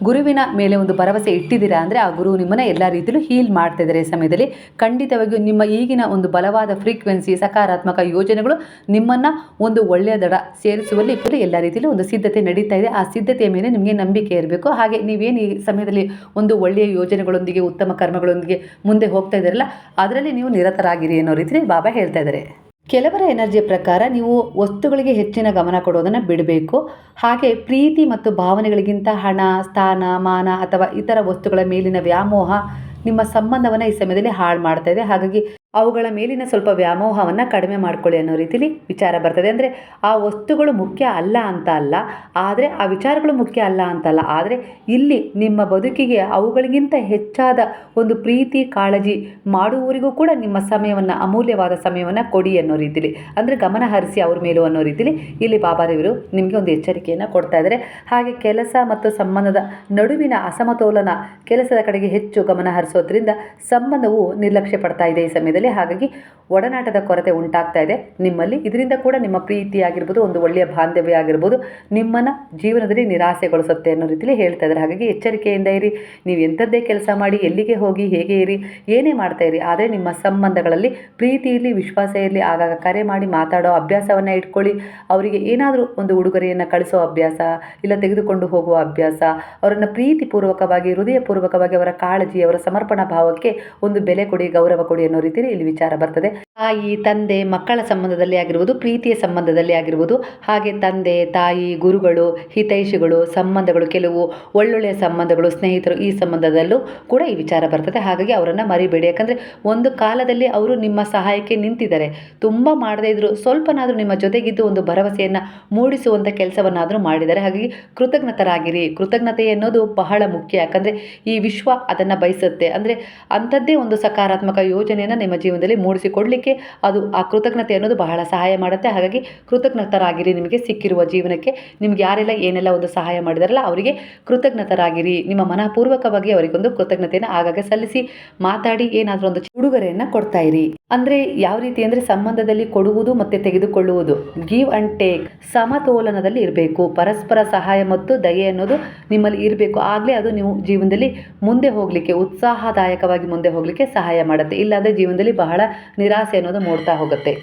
ಗುರುವಿನ ಮೇಲೆ ಒಂದು ಭರವಸೆ ಇಟ್ಟಿದ್ದೀರಾ ಅಂದರೆ ಆ ಗುರು ನಿಮ್ಮನ್ನು ಎಲ್ಲ ರೀತಿಯಲ್ಲೂ ಹೀಲ್ ಮಾಡ್ತಾ ಇದ್ದಾರೆ ಈ ಸಮಯದಲ್ಲಿ. ಖಂಡಿತವಾಗಿಯೂ ನಿಮ್ಮ ಈಗಿನ ಒಂದು ಬಲವಾದ ಫ್ರೀಕ್ವೆನ್ಸಿ ಸಕಾರಾತ್ಮಕ ಯೋಜನೆಗಳು ನಿಮ್ಮನ್ನು ಒಂದು ಒಳ್ಳೆಯ ದಡ ಸೇರಿಸುವಲ್ಲಿ ಇಬ್ಬರು ಎಲ್ಲ ರೀತಿಯಲ್ಲೂ ಒಂದು ಸಿದ್ಧತೆ ನಡೀತಾ ಇದೆ. ಆ ಸಿದ್ಧತೆಯ ಮೇಲೆ ನಿಮಗೆ ನಂಬಿಕೆ ಇರಬೇಕು. ಹಾಗೆ ನೀವೇನು ಈ ಸಮಯದಲ್ಲಿ ಒಂದು ಒಳ್ಳೆಯ ಯೋಜನೆಗಳೊಂದಿಗೆ, ಉತ್ತಮ ಕರ್ಮಗಳೊಂದಿಗೆ ಮುಂದೆ ಹೋಗ್ತಾ ಇದ್ದಾರಲ್ಲ, ಅದರಲ್ಲಿ ನೀವು ನಿರತರಾಗಿರಿ ಅನ್ನೋ ರೀತಿಯಲ್ಲಿ ಬಾಬಾ ಹೇಳ್ತಾ ಇದ್ದಾರೆ. ಕೆಲವರ ಎನರ್ಜಿಯ ಪ್ರಕಾರ ನೀವು ವಸ್ತುಗಳಿಗೆ ಹೆಚ್ಚಿನ ಗಮನ ಕೊಡೋದನ್ನು ಬಿಡಬೇಕು. ಹಾಗೆ ಪ್ರೀತಿ ಮತ್ತು ಭಾವನೆಗಳಿಗಿಂತ ಹಣ, ಸ್ಥಾನ, ಮಾನ ಅಥವಾ ಇತರ ವಸ್ತುಗಳ ಮೇಲಿನ ವ್ಯಾಮೋಹ ನಿಮ್ಮ ಸಂಬಂಧವನ್ನು ಈ ಸಮಯದಲ್ಲಿ ಹಾಳು ಮಾಡ್ತಾ ಇದೆ. ಹಾಗಾಗಿ ಅವುಗಳ ಮೇಲಿನ ಸ್ವಲ್ಪ ವ್ಯಾಮೋಹವನ್ನು ಕಡಿಮೆ ಮಾಡ್ಕೊಳ್ಳಿ ಅನ್ನೋ ರೀತಿಲಿ ವಿಚಾರ ಬರ್ತದೆ. ಅಂದರೆ ಆ ವಸ್ತುಗಳು ಮುಖ್ಯ ಅಲ್ಲ ಅಂತ ಅಲ್ಲ, ಆದರೆ ಆ ವಿಚಾರಗಳು ಮುಖ್ಯ ಅಲ್ಲ ಅಂತಲ್ಲ ಆದರೆ ಇಲ್ಲಿ ನಿಮ್ಮ ಬದುಕಿಗೆ ಅವುಗಳಿಗಿಂತ ಹೆಚ್ಚಾದ ಒಂದು ಪ್ರೀತಿ, ಕಾಳಜಿ ಮಾಡುವವರಿಗೂ ಕೂಡ ನಿಮ್ಮ ಸಮಯವನ್ನು, ಅಮೂಲ್ಯವಾದ ಸಮಯವನ್ನು ಕೊಡಿ ಅನ್ನೋ ರೀತಿಲಿ. ಅಂದರೆ ಗಮನ ಹರಿಸಿ ಅವ್ರ ಮೇಲೂ ಅನ್ನೋ ರೀತಿಲಿ ಇಲ್ಲಿ ಬಾಬಾರವರು ನಿಮಗೆ ಒಂದು ಎಚ್ಚರಿಕೆಯನ್ನು ಕೊಡ್ತಾ ಇದ್ದಾರೆ ಹಾಗೆ ಕೆಲಸ ಮತ್ತು ಸಂಬಂಧದ ನಡುವಿನ ಅಸಮತೋಲನ ಕೆಲಸದ ಕಡೆಗೆ ಹೆಚ್ಚು ಗಮನ ಹರಿಸೋದ್ರಿಂದ ಸಂಬಂಧವು ನಿರ್ಲಕ್ಷ್ಯ ಪಡ್ತಾ ಇದೆ ಈ ಸಮಯದಲ್ಲಿ. ಹಾಗಾಗಿ ಒಡನಾಟದ ಕೊರತೆ ಉಂಟಾಗ್ತಾ ಇದೆ. ನಿಮ್ಮಲ್ಲಿ, ಇದರಿಂದ ಕೂಡ ನಿಮ್ಮ ಪ್ರೀತಿ ಆಗಿರ್ಬೋದು, ಒಂದು ಒಳ್ಳೆಯ ಬಾಂಧವ್ಯ ಆಗಿರ್ಬೋದು, ನಿಮ್ಮನ್ನು ಜೀವನದಲ್ಲಿ ನಿರಾಸೆಗೊಳಿಸುತ್ತೆ ಅನ್ನೋ ರೀತಿಯಲ್ಲಿ ಹೇಳ್ತಾ ಇದ್ದಾರೆ. ಹಾಗಾಗಿ ಎಚ್ಚರಿಕೆಯಿಂದ ಇರಿ. ನೀವು ಎಂಥದ್ದೇ ಕೆಲಸ ಮಾಡಿ, ಎಲ್ಲಿಗೆ ಹೋಗಿ, ಹೇಗೆ ಇರಿ, ಏನೇ ಮಾಡ್ತಾ ಇರಿ. ಆದರೆ ನಿಮ್ಮ ಸಂಬಂಧಗಳಲ್ಲಿ ಪ್ರೀತಿ ಇರಲಿ, ವಿಶ್ವಾಸ ಇರಲಿ, ಆಗಾಗ ಕರೆ ಮಾಡಿ ಮಾತಾಡೋ ಅಭ್ಯಾಸವನ್ನು ಇಟ್ಕೊಳ್ಳಿ. ಅವರಿಗೆ ಏನಾದರೂ ಒಂದು ಉಡುಗೊರೆಯನ್ನು ಕಳಿಸೋ ಅಭ್ಯಾಸ, ಇಲ್ಲ ತೆಗೆದುಕೊಂಡು ಹೋಗುವ ಅಭ್ಯಾಸ, ಅವರನ್ನು ಪ್ರೀತಿಪೂರ್ವಕವಾಗಿ, ಹೃದಯಪೂರ್ವಕವಾಗಿ, ಅವರ ಕಾಳಜಿ, ಅವರ ಸಮರ್ಪಣಾ ಭಾವಕ್ಕೆ ಒಂದು ಬೆಲೆ ಕೊಡಿ, ಗೌರವ ಕೊಡಿ ಅನ್ನೋ ರೀತಿಯಲ್ಲಿ ಇಲ್ಲಿ ವಿಚಾರ ಬರ್ತದೆ. ತಾಯಿ ತಂದೆ ಮಕ್ಕಳ ಸಂಬಂಧದಲ್ಲಿ ಆಗಿರ್ಬೋದು, ಪ್ರೀತಿಯ ಸಂಬಂಧದಲ್ಲಿ ಆಗಿರ್ಬೋದು, ಹಾಗೆ ತಂದೆ, ತಾಯಿ, ಗುರುಗಳು, ಹಿತೈಷಿಗಳು, ಸಂಬಂಧಗಳು, ಕೆಲವು ಒಳ್ಳೊಳ್ಳೆಯ ಸಂಬಂಧಗಳು, ಸ್ನೇಹಿತರು ಈ ಸಂಬಂಧದಲ್ಲೂ ಕೂಡ ಈ ವಿಚಾರ ಬರ್ತದೆ. ಹಾಗಾಗಿ ಅವರನ್ನು ಮರಿಬೇಡಿ. ಯಾಕಂದರೆ ಒಂದು ಕಾಲದಲ್ಲಿ ಅವರು ನಿಮ್ಮ ಸಹಾಯಕ್ಕೆ ನಿಂತಿದ್ದಾರೆ. ತುಂಬ ಮಾಡದೇ ಇದ್ದರೂ ಸ್ವಲ್ಪನಾದರೂ ನಿಮ್ಮ ಜೊತೆಗಿದ್ದು ಒಂದು ಭರವಸೆಯನ್ನು ಮೂಡಿಸುವಂಥ ಕೆಲಸವನ್ನಾದರೂ ಮಾಡಿದ್ದಾರೆ. ಹಾಗಾಗಿ ಕೃತಜ್ಞತರಾಗಿರಿ. ಕೃತಜ್ಞತೆ ಅನ್ನೋದು ಬಹಳ ಮುಖ್ಯ. ಯಾಕಂದರೆ ಈ ವಿಶ್ವ ಅದನ್ನು ಬಯಸುತ್ತೆ. ಅಂದರೆ ಅಂಥದ್ದೇ ಒಂದು ಸಕಾರಾತ್ಮಕ ಯೋಜನೆಯನ್ನು ನಿಮ್ಮ ಜೀವನದಲ್ಲಿ ಮೂಡಿಸಿಕೊಡಲಿಕ್ಕೆ ಅದು ಆ ಕೃತಜ್ಞತೆ ಅನ್ನೋದು ಬಹಳ ಸಹಾಯ ಮಾಡುತ್ತೆ. ಹಾಗಾಗಿ ಕೃತಜ್ಞತರಾಗಿರಿ, ನಿಮಗೆ ಸಿಕ್ಕಿರುವ ಜೀವನಕ್ಕೆ ನಿಮ್ಗೆ ಯಾರೆಲ್ಲ ಏನೆಲ್ಲ ಒಂದು ಸಹಾಯ ಮಾಡಿದಾರಲ್ಲ ಅವರಿಗೆ ಕೃತಜ್ಞತರಾಗಿರಿ. ನಿಮ್ಮ ಮನಪೂರ್ವಕವಾಗಿ ಅವರಿಗೊಂದು ಕೃತಜ್ಞತೆಯನ್ನು ಆಗಾಗ ಸಲ್ಲಿಸಿ ಮಾತಾಡಿ ಏನಾದರೂ ಒಂದು ಉಡುಗೊರೆಯನ್ನು ಕೊಡ್ತಾ ಇರಿ. ಅಂದರೆ ಯಾವ ರೀತಿ ಅಂದರೆ ಸಂಬಂಧದಲ್ಲಿ ಕೊಡುವುದು ಮತ್ತು ತೆಗೆದುಕೊಳ್ಳುವುದು. Give and take. ಸಮತೋಲನದಲ್ಲಿ ಇರಬೇಕು. ಪರಸ್ಪರ ಸಹಾಯ ಮತ್ತು ದಯೆ ಅನ್ನೋದು ನಿಮ್ಮಲ್ಲಿ ಇರಬೇಕು. ಆಗಲೇ ಅದು ನೀವು ಜೀವನದಲ್ಲಿ ಮುಂದೆ ಹೋಗಲಿಕ್ಕೆ, ಉತ್ಸಾಹದಾಯಕವಾಗಿ ಮುಂದೆ ಹೋಗಲಿಕ್ಕೆ ಸಹಾಯ ಮಾಡುತ್ತೆ. ಇಲ್ಲಾಂದರೆ ಜೀವನದಲ್ಲಿ ಬಹಳ ನಿರಾಸೆ ಅನ್ನೋದು ಮೂಡ್ತಾ ಹೋಗುತ್ತೆ.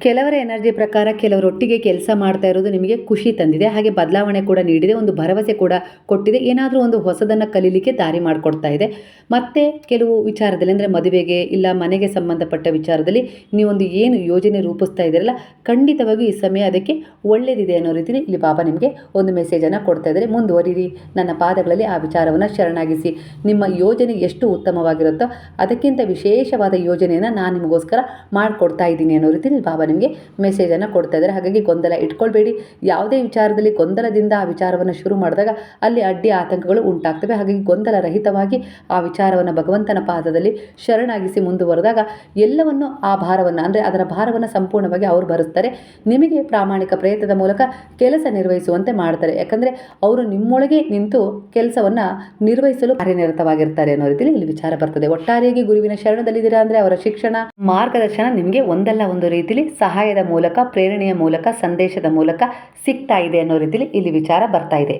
ಕೆಲವರ ಎನರ್ಜಿ ಪ್ರಕಾರ ಕೆಲವರೊಟ್ಟಿಗೆ ಕೆಲಸ ಮಾಡ್ತಾ ಇರೋದು ನಿಮಗೆ ಖುಷಿ ತಂದಿದೆ. ಹಾಗೆ ಬದಲಾವಣೆ ಕೂಡ ನೀಡಿದೆ. ಒಂದು ಭರವಸೆ ಕೂಡ ಕೊಟ್ಟಿದೆ. ಏನಾದರೂ ಒಂದು ಹೊಸದನ್ನು ಕಲೀಲಿಕ್ಕೆ ದಾರಿ ಮಾಡಿಕೊಡ್ತಾ ಇದೆ. ಮತ್ತು ಕೆಲವು ವಿಚಾರದಲ್ಲಿ ಅಂದರೆ ಮದುವೆಗೆ ಇಲ್ಲ ಮನೆಗೆ ಸಂಬಂಧಪಟ್ಟ ವಿಚಾರದಲ್ಲಿ ನೀವೊಂದು ಏನು ಯೋಜನೆ ರೂಪಿಸ್ತಾ ಇದ್ದೀರಲ್ಲ, ಖಂಡಿತವಾಗಿಯೂ ಈ ಸಮಯ ಅದಕ್ಕೆ ಒಳ್ಳೆಯದಿದೆ ಅನ್ನೋ ರೀತಿಯಲ್ಲಿ ಇಲ್ಲಿ ಬಾಬಾ ನಿಮಗೆ ಒಂದು ಮೆಸೇಜನ್ನು ಕೊಡ್ತಾ ಇದ್ದಾರೆ. ಮುಂದುವರಿರಿ. ನನ್ನ ಪಾದಗಳಲ್ಲಿ ಆ ವಿಚಾರವನ್ನು ಶರಣಾಗಿಸಿ. ನಿಮ್ಮ ಯೋಜನೆ ಎಷ್ಟು ಉತ್ತಮವಾಗಿರುತ್ತೋ ಅದಕ್ಕಿಂತ ವಿಶೇಷವಾದ ಯೋಜನೆಯನ್ನು ನಾನು ನಿಮಗೋಸ್ಕರ ಮಾಡಿಕೊಡ್ತಾ ಇದ್ದೀನಿ ಅನ್ನೋ ರೀತಿಯಲ್ಲಿ ಬಾಬಾ ನಿಮಗೆ ಮೆಸೇಜನ್ನು ಕೊಡ್ತಾ ಇದ್ದಾರೆ ಹಾಗಾಗಿ ಗೊಂದಲ ಇಟ್ಕೊಳ್ಬೇಡಿ. ಯಾವುದೇ ವಿಚಾರದಲ್ಲಿ ಗೊಂದಲದಿಂದ ಆ ವಿಚಾರವನ್ನು ಶುರು ಮಾಡಿದಾಗ ಅಲ್ಲಿ ಅಡ್ಡಿ ಆತಂಕಗಳು ಉಂಟಾಗ್ತವೆ. ಹಾಗಾಗಿ ಗೊಂದಲ ರಹಿತವಾಗಿ ಆ ವಿಚಾರವನ್ನು ಭಗವಂತನ ಪಾದದಲ್ಲಿ ಶರಣಾಗಿಸಿ ಮುಂದುವರೆದಾಗ ಎಲ್ಲವನ್ನು ಆ ಭಾರವನ್ನು ಅಂದರೆ ಅದರ ಭಾರವನ್ನು ಸಂಪೂರ್ಣವಾಗಿ ಅವರು ಭರಿಸ್ತಾರೆ. ನಿಮಗೆ ಪ್ರಾಮಾಣಿಕ ಪ್ರಯತ್ನದ ಮೂಲಕ ಕೆಲಸ ನಿರ್ವಹಿಸುವಂತೆ ಮಾಡ್ತಾರೆ. ಯಾಕಂದರೆ ಅವರು ನಿಮ್ಮೊಳಗೆ ನಿಂತು ಕೆಲಸವನ್ನು ನಿರ್ವಹಿಸಲು ಕಾರ್ಯನಿರತವಾಗಿರ್ತಾರೆ ಅನ್ನೋ ರೀತಿಯಲ್ಲಿ ಇಲ್ಲಿ ವಿಚಾರ ಬರ್ತದೆ. ಒಟ್ಟಾರೆಯಾಗಿ ಗುರುವಿನ ಶರಣದಲ್ಲಿದ್ದೀರಾ ಅಂದರೆ ಅವರ ಶಿಕ್ಷಣ, ಮಾರ್ಗದರ್ಶನ ನಿಮಗೆ ಒಂದಲ್ಲ ಒಂದು ರೀತಿಯಲ್ಲಿ ಸಹಾಯದ ಮೂಲಕ ಪ್ರೇರಣೆಯ ಮೂಲಕ ಸಂದೇಶದ ಮೂಲಕ ಸಿಗ್ತಾ ಇದೆ ಅನ್ನೋ ರೀತಿಯಲ್ಲಿ ಇಲ್ಲಿ ವಿಚಾರ ಬರ್ತಾ ಇದೆ.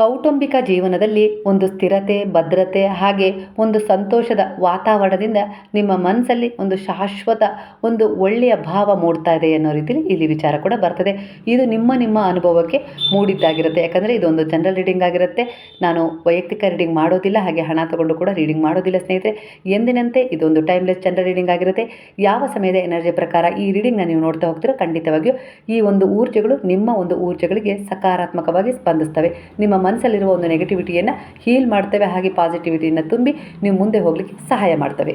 ಕೌಟುಂಬಿಕ ಜೀವನದಲ್ಲಿ ಒಂದು ಸ್ಥಿರತೆ, ಭದ್ರತೆ ಹಾಗೆ ಒಂದು ಸಂತೋಷದ ವಾತಾವರಣದಿಂದ ನಿಮ್ಮ ಮನಸ್ಸಲ್ಲಿ ಒಂದು ಶಾಶ್ವತ, ಒಂದು ಒಳ್ಳೆಯ ಭಾವ ಮೂಡ್ತಾ ಇದೆ ಅನ್ನೋ ರೀತಿಯಲ್ಲಿ ಇಲ್ಲಿ ವಿಚಾರ ಕೂಡ ಬರ್ತದೆ. ಇದು ನಿಮ್ಮ ನಿಮ್ಮ ಅನುಭವಕ್ಕೆ ಮೂಡಿದ್ದಾಗಿರುತ್ತೆ. ಯಾಕಂದರೆ ಇದೊಂದು ಜನರಲ್ ರೀಡಿಂಗ್ ಆಗಿರುತ್ತೆ. ನಾನು ವೈಯಕ್ತಿಕ ರೀಡಿಂಗ್ ಮಾಡೋದಿಲ್ಲ, ಹಾಗೆ ಹಣ ತಗೊಂಡು ಕೂಡ ರೀಡಿಂಗ್ ಮಾಡೋದಿಲ್ಲ ಸ್ನೇಹಿತರೆ. ಎಂದಿನಂತೆ ಇದೊಂದು ಟೈಮ್ಲೆಸ್ ಜನರಲ್ ರೀಡಿಂಗ್ ಆಗಿರುತ್ತೆ. ಯಾವ ಸಮಯದ ಎನರ್ಜಿ ಪ್ರಕಾರ ಈ ರೀಡಿಂಗ್ನ ನೀವು ನೋಡ್ತಾ ಹೋಗ್ತೀರೋ ಖಂಡಿತವಾಗಿಯೂ ಈ ಒಂದು ಊರ್ಜೆಗಳು ನಿಮ್ಮ ಒಂದು ಊರ್ಜೆಗಳಿಗೆ ಸಕಾರಾತ್ಮಕವಾಗಿ ಸ್ಪಂದಿಸ್ತವೆ. ನಿಮ್ಮ ಮನಸ್ಸಲ್ಲಿರುವ ಒಂದು ನೆಗೆಟಿವಿಟಿಯನ್ನು ಹೀಲ್ ಮಾಡ್ತವೆ ಹಾಗೆ ಪಾಸಿಟಿವಿಟಿಯನ್ನು ತುಂಬಿ ನೀವು ಮುಂದೆ ಹೋಗಲಿಕ್ಕೆ ಸಹಾಯ ಮಾಡ್ತವೆ.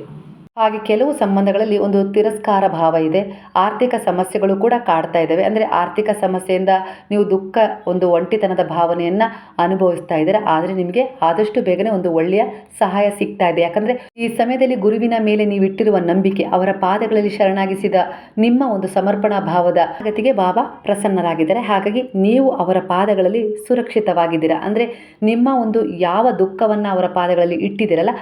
ಹಾಗೆ ಕೆಲವು ಸಂಬಂಧಗಳಲ್ಲಿ ಒಂದು ತಿರಸ್ಕಾರ ಭಾವ ಇದೆ. ಆರ್ಥಿಕ ಸಮಸ್ಯೆಗಳು ಕೂಡ ಕಾಡ್ತಾ ಇದ್ದಾವೆ ಅಂದರೆ ಆರ್ಥಿಕ ಸಮಸ್ಯೆಯಿಂದ ನೀವು ದುಃಖ, ಒಂದು ಒಂಟಿತನದ ಭಾವನೆಯನ್ನು ಅನುಭವಿಸ್ತಾ ಇದ್ದೀರಾ. ಆದರೆ ನಿಮಗೆ ಆದಷ್ಟು ಬೇಗನೆ ಒಂದು ಒಳ್ಳೆಯ ಸಹಾಯ ಸಿಗ್ತಾ ಇದೆ. ಯಾಕಂದರೆ ಈ ಸಮಯದಲ್ಲಿ ಗುರುವಿನ ಮೇಲೆ ನೀವು ಇಟ್ಟಿರುವ ನಂಬಿಕೆ, ಅವರ ಪಾದಗಳಲ್ಲಿ ಶರಣಾಗಿಸಿದ ನಿಮ್ಮ ಒಂದು ಸಮರ್ಪಣಾ ಭಾವದ ಗತಿಗೆ ಬಾಬಾ ಪ್ರಸನ್ನರಾಗಿದ್ದಾರೆ. ಹಾಗಾಗಿ ನೀವು ಅವರ ಪಾದಗಳಲ್ಲಿ ಸುರಕ್ಷಿತವಾಗಿದ್ದೀರಾ. ಅಂದರೆ ನಿಮ್ಮ ಒಂದು ಯಾವ ದುಃಖವನ್ನು ಅವರ ಪಾದಗಳಲ್ಲಿ ಇಟ್ಟಿದ್ದೀರಲ್ಲ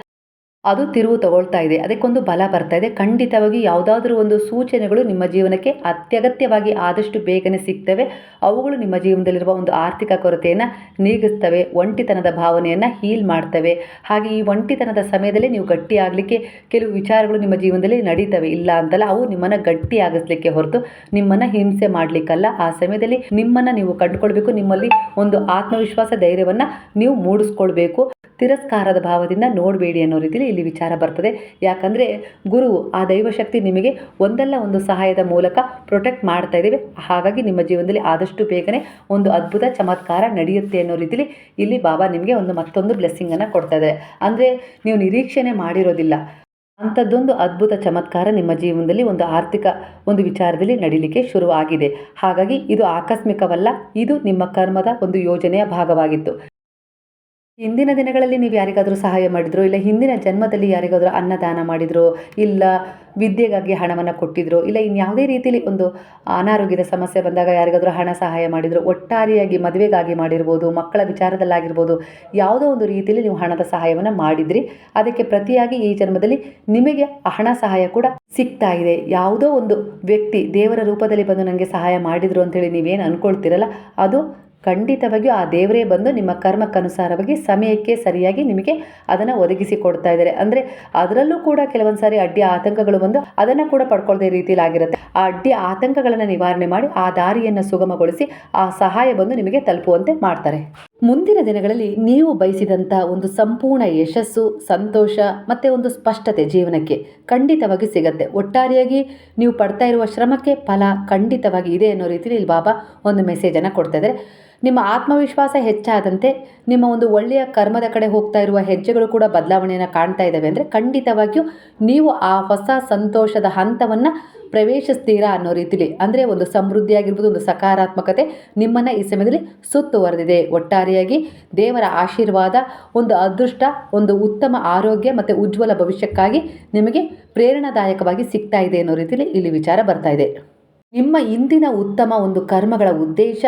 ಅದು ತಿರುವು ತಗೊಳ್ತಾ ಇದೆ. ಅದಕ್ಕೊಂದು ಬಲ ಬರ್ತಾ ಇದೆ. ಖಂಡಿತವಾಗಿ ಯಾವುದಾದ್ರೂ ಒಂದು ಸೂಚನೆಗಳು ನಿಮ್ಮ ಜೀವನಕ್ಕೆ ಅತ್ಯಗತ್ಯವಾಗಿ ಆದಷ್ಟು ಬೇಗನೆ ಸಿಗ್ತವೆ. ಅವುಗಳು ನಿಮ್ಮ ಜೀವನದಲ್ಲಿರುವ ಒಂದು ಆರ್ಥಿಕ ಕೊರತೆಯನ್ನು ನೀಗಿಸ್ತವೆ. ಒಂಟಿತನದ ಭಾವನೆಯನ್ನು ಹೀಲ್ ಮಾಡ್ತವೆ. ಹಾಗೆ ಈ ಒಂಟಿತನದ ಸಮಯದಲ್ಲಿ ನೀವು ಗಟ್ಟಿಯಾಗಲಿಕ್ಕೆ ಕೆಲವು ವಿಚಾರಗಳು ನಿಮ್ಮ ಜೀವನದಲ್ಲಿ ನಡೀತವೆ. ಇಲ್ಲ ಅಂತಲ್ಲ, ಅವು ನಿಮ್ಮನ್ನು ಗಟ್ಟಿಯಾಗಿಸ್ಲಿಕ್ಕೆ ಹೊರತು ನಿಮ್ಮನ್ನು ಹಿಂಸೆ ಮಾಡಲಿಕ್ಕಲ್ಲ. ಆ ಸಮಯದಲ್ಲಿ ನಿಮ್ಮನ್ನು ನೀವು ಕಂಡುಕೊಳ್ಬೇಕು. ನಿಮ್ಮಲ್ಲಿ ಒಂದು ಆತ್ಮವಿಶ್ವಾಸ ಧೈರ್ಯವನ್ನು ನೀವು ಮೂಡಿಸ್ಕೊಳ್ಬೇಕು. ತಿರಸ್ಕಾರದ ಭಾವದಿಂದ ನೋಡಬೇಡಿ ಅನ್ನೋ ರೀತಿಯಲ್ಲಿ ಇಲ್ಲಿ ವಿಚಾರ ಬರ್ತದೆ. ಯಾಕಂದರೆ ಗುರು ಆ ದೈವಶಕ್ತಿ ನಿಮಗೆ ಒಂದಲ್ಲ ಒಂದು ಸಹಾಯದ ಮೂಲಕ ಪ್ರೊಟೆಕ್ಟ್ ಮಾಡ್ತಾ ಇದ್ದೀವಿ. ಹಾಗಾಗಿ ನಿಮ್ಮ ಜೀವನದಲ್ಲಿ ಆದಷ್ಟು ಬೇಗನೆ ಒಂದು ಅದ್ಭುತ ಚಮತ್ಕಾರ ನಡೆಯುತ್ತೆ ಅನ್ನೋ ರೀತಿಯಲ್ಲಿ ಇಲ್ಲಿ ಬಾಬಾ ನಿಮಗೆ ಒಂದು ಮತ್ತೊಂದು ಬ್ಲೆಸ್ಸಿಂಗನ್ನು ಕೊಡ್ತಾ ಇದ್ದಾರೆ. ಅಂದರೆ ನೀವು ನಿರೀಕ್ಷಣೆ ಮಾಡಿರೋದಿಲ್ಲ. ಅಂಥದ್ದೊಂದು ಅದ್ಭುತ ಚಮತ್ಕಾರ ನಿಮ್ಮ ಜೀವನದಲ್ಲಿ ಒಂದು ಆರ್ಥಿಕ ಒಂದು ವಿಚಾರದಲ್ಲಿ ನಡೀಲಿಕ್ಕೆ ಶುರುವಾಗಿದೆ. ಹಾಗಾಗಿ ಇದು ಆಕಸ್ಮಿಕವಲ್ಲ, ಇದು ನಿಮ್ಮ ಕರ್ಮದ ಒಂದು ಯೋಜನೆಯ ಭಾಗವಾಗಿತ್ತು. ಹಿಂದಿನ ದಿನಗಳಲ್ಲಿ ನೀವು ಯಾರಿಗಾದರೂ ಸಹಾಯ ಮಾಡಿದ್ರು, ಇಲ್ಲ ಹಿಂದಿನ ಜನ್ಮದಲ್ಲಿ ಯಾರಿಗಾದರೂ ಅನ್ನದಾನ ಮಾಡಿದ್ರು, ಇಲ್ಲ ವಿದ್ಯೆಗಾಗಿ ಹಣವನ್ನು ಕೊಟ್ಟಿದ್ರು, ಇಲ್ಲ ಇನ್ಯಾವುದೇ ರೀತಿಯಲ್ಲಿ ಒಂದು ಅನಾರೋಗ್ಯದ ಸಮಸ್ಯೆ ಬಂದಾಗ ಯಾರಿಗಾದರೂ ಹಣ ಸಹಾಯ ಮಾಡಿದ್ರು, ಒಟ್ಟಾರೆಯಾಗಿ ಮದುವೆಗಾಗಿ ಮಾಡಿರ್ಬೋದು, ಮಕ್ಕಳ ವಿಚಾರದಲ್ಲಾಗಿರ್ಬೋದು, ಯಾವುದೋ ಒಂದು ರೀತಿಯಲ್ಲಿ ನೀವು ಹಣದ ಸಹಾಯವನ್ನು ಮಾಡಿದ್ರಿ. ಅದಕ್ಕೆ ಪ್ರತಿಯಾಗಿ ಈ ಜನ್ಮದಲ್ಲಿ ನಿಮಗೆ ಹಣ ಸಹಾಯ ಕೂಡ ಸಿಗ್ತಾ ಇದೆ. ಯಾವುದೋ ಒಂದು ವ್ಯಕ್ತಿ ದೇವರ ರೂಪದಲ್ಲಿ ಬಂದು ನನಗೆ ಸಹಾಯ ಮಾಡಿದ್ರು ಅಂತೇಳಿ ನೀವೇನು ಅಂದ್ಕೊಳ್ತೀರಲ್ಲ ಅದು ಖಂಡಿತವಾಗಿಯೂ ಆ ದೇವರೇ ಬಂದು ನಿಮ್ಮ ಕರ್ಮಕ್ಕನುಸಾರವಾಗಿ ಸಮಯಕ್ಕೆ ಸರಿಯಾಗಿ ನಿಮಗೆ ಅದನ್ನು ಒದಗಿಸಿ ಕೊಡ್ತಾ ಇದ್ದಾರೆ. ಅಂದರೆ ಅದರಲ್ಲೂ ಕೂಡ ಕೆಲವೊಂದು ಸಾರಿ ಅಡ್ಡಿ ಆತಂಕಗಳು ಬಂದು ಅದನ್ನು ಕೂಡ ಪಡ್ಕೊಳ್ದೇ ರೀತಿಯಲ್ಲಿ ಆಗಿರುತ್ತೆ ಆ ಅಡ್ಡಿ ಆತಂಕಗಳನ್ನು ನಿವಾರಣೆ ಮಾಡಿ ಆ ದಾರಿಯನ್ನು ಸುಗಮಗೊಳಿಸಿ ಆ ಸಹಾಯ ಬಂದು ನಿಮಗೆ ತಲುಪುವಂತೆ ಮಾಡ್ತಾರೆ. ಮುಂದಿನ ದಿನಗಳಲ್ಲಿ ನೀವು ಬಯಸಿದಂಥ ಒಂದು ಸಂಪೂರ್ಣ ಯಶಸ್ಸು, ಸಂತೋಷ ಮತ್ತು ಒಂದು ಸ್ಪಷ್ಟತೆ ಜೀವನಕ್ಕೆ ಖಂಡಿತವಾಗಿ ಸಿಗತ್ತೆ. ಒಟ್ಟಾರೆಯಾಗಿ ನೀವು ಪಡ್ತಾ ಇರುವ ಶ್ರಮಕ್ಕೆ ಫಲ ಖಂಡಿತವಾಗಿ ಇದೆ ಅನ್ನೋ ರೀತಿಯಲ್ಲಿ ಇಲ್ಲಿ ಬಾಬಾ ಒಂದು ಮೆಸೇಜನ್ನು ಕೊಡ್ತಾ ಇದ್ದಾರೆ. ನಿಮ್ಮ ಆತ್ಮವಿಶ್ವಾಸ ಹೆಚ್ಚಾದಂತೆ ನಿಮ್ಮ ಒಂದು ಒಳ್ಳೆಯ ಕರ್ಮದ ಕಡೆ ಹೋಗ್ತಾ ಇರುವ ಹೆಜ್ಜೆಗಳು ಕೂಡ ಬದಲಾವಣೆಯನ್ನು ಕಾಣ್ತಾ ಇದ್ದಾವೆ ಅಂದರೆ ಖಂಡಿತವಾಗಿಯೂ ನೀವು ಆ ಹೊಸ ಸಂತೋಷದ ಹಂತವನ್ನು ಪ್ರವೇಶಿಸ್ತೀರಾ ಅನ್ನೋ ರೀತಿಲಿ. ಅಂದರೆ ಒಂದು ಸಮೃದ್ಧಿ ಆಗಿರ್ಬೋದು ಒಂದು ಸಕಾರಾತ್ಮಕತೆ ನಿಮ್ಮನ್ನು ಈ ಸಮಯದಲ್ಲಿ ಸುತ್ತುವರೆದಿದೆ ಒಟ್ಟಾರೆಯಾಗಿ ದೇವರ ಆಶೀರ್ವಾದ, ಒಂದು ಅದೃಷ್ಟ, ಒಂದು ಉತ್ತಮ ಆರೋಗ್ಯ ಮತ್ತು ಉಜ್ವಲ ಭವಿಷ್ಯಕ್ಕಾಗಿ ನಿಮಗೆ ಪ್ರೇರಣಾದಾಯಕವಾಗಿ ಸಿಗ್ತಾ ಇದೆ ಅನ್ನೋ ರೀತಿಯಲ್ಲಿ ಇಲ್ಲಿ ವಿಚಾರ ಬರ್ತಾ ಇದೆ. ನಿಮ್ಮ ಇಂದಿನ ಉತ್ತಮ ಒಂದು ಕರ್ಮಗಳ ಉದ್ದೇಶ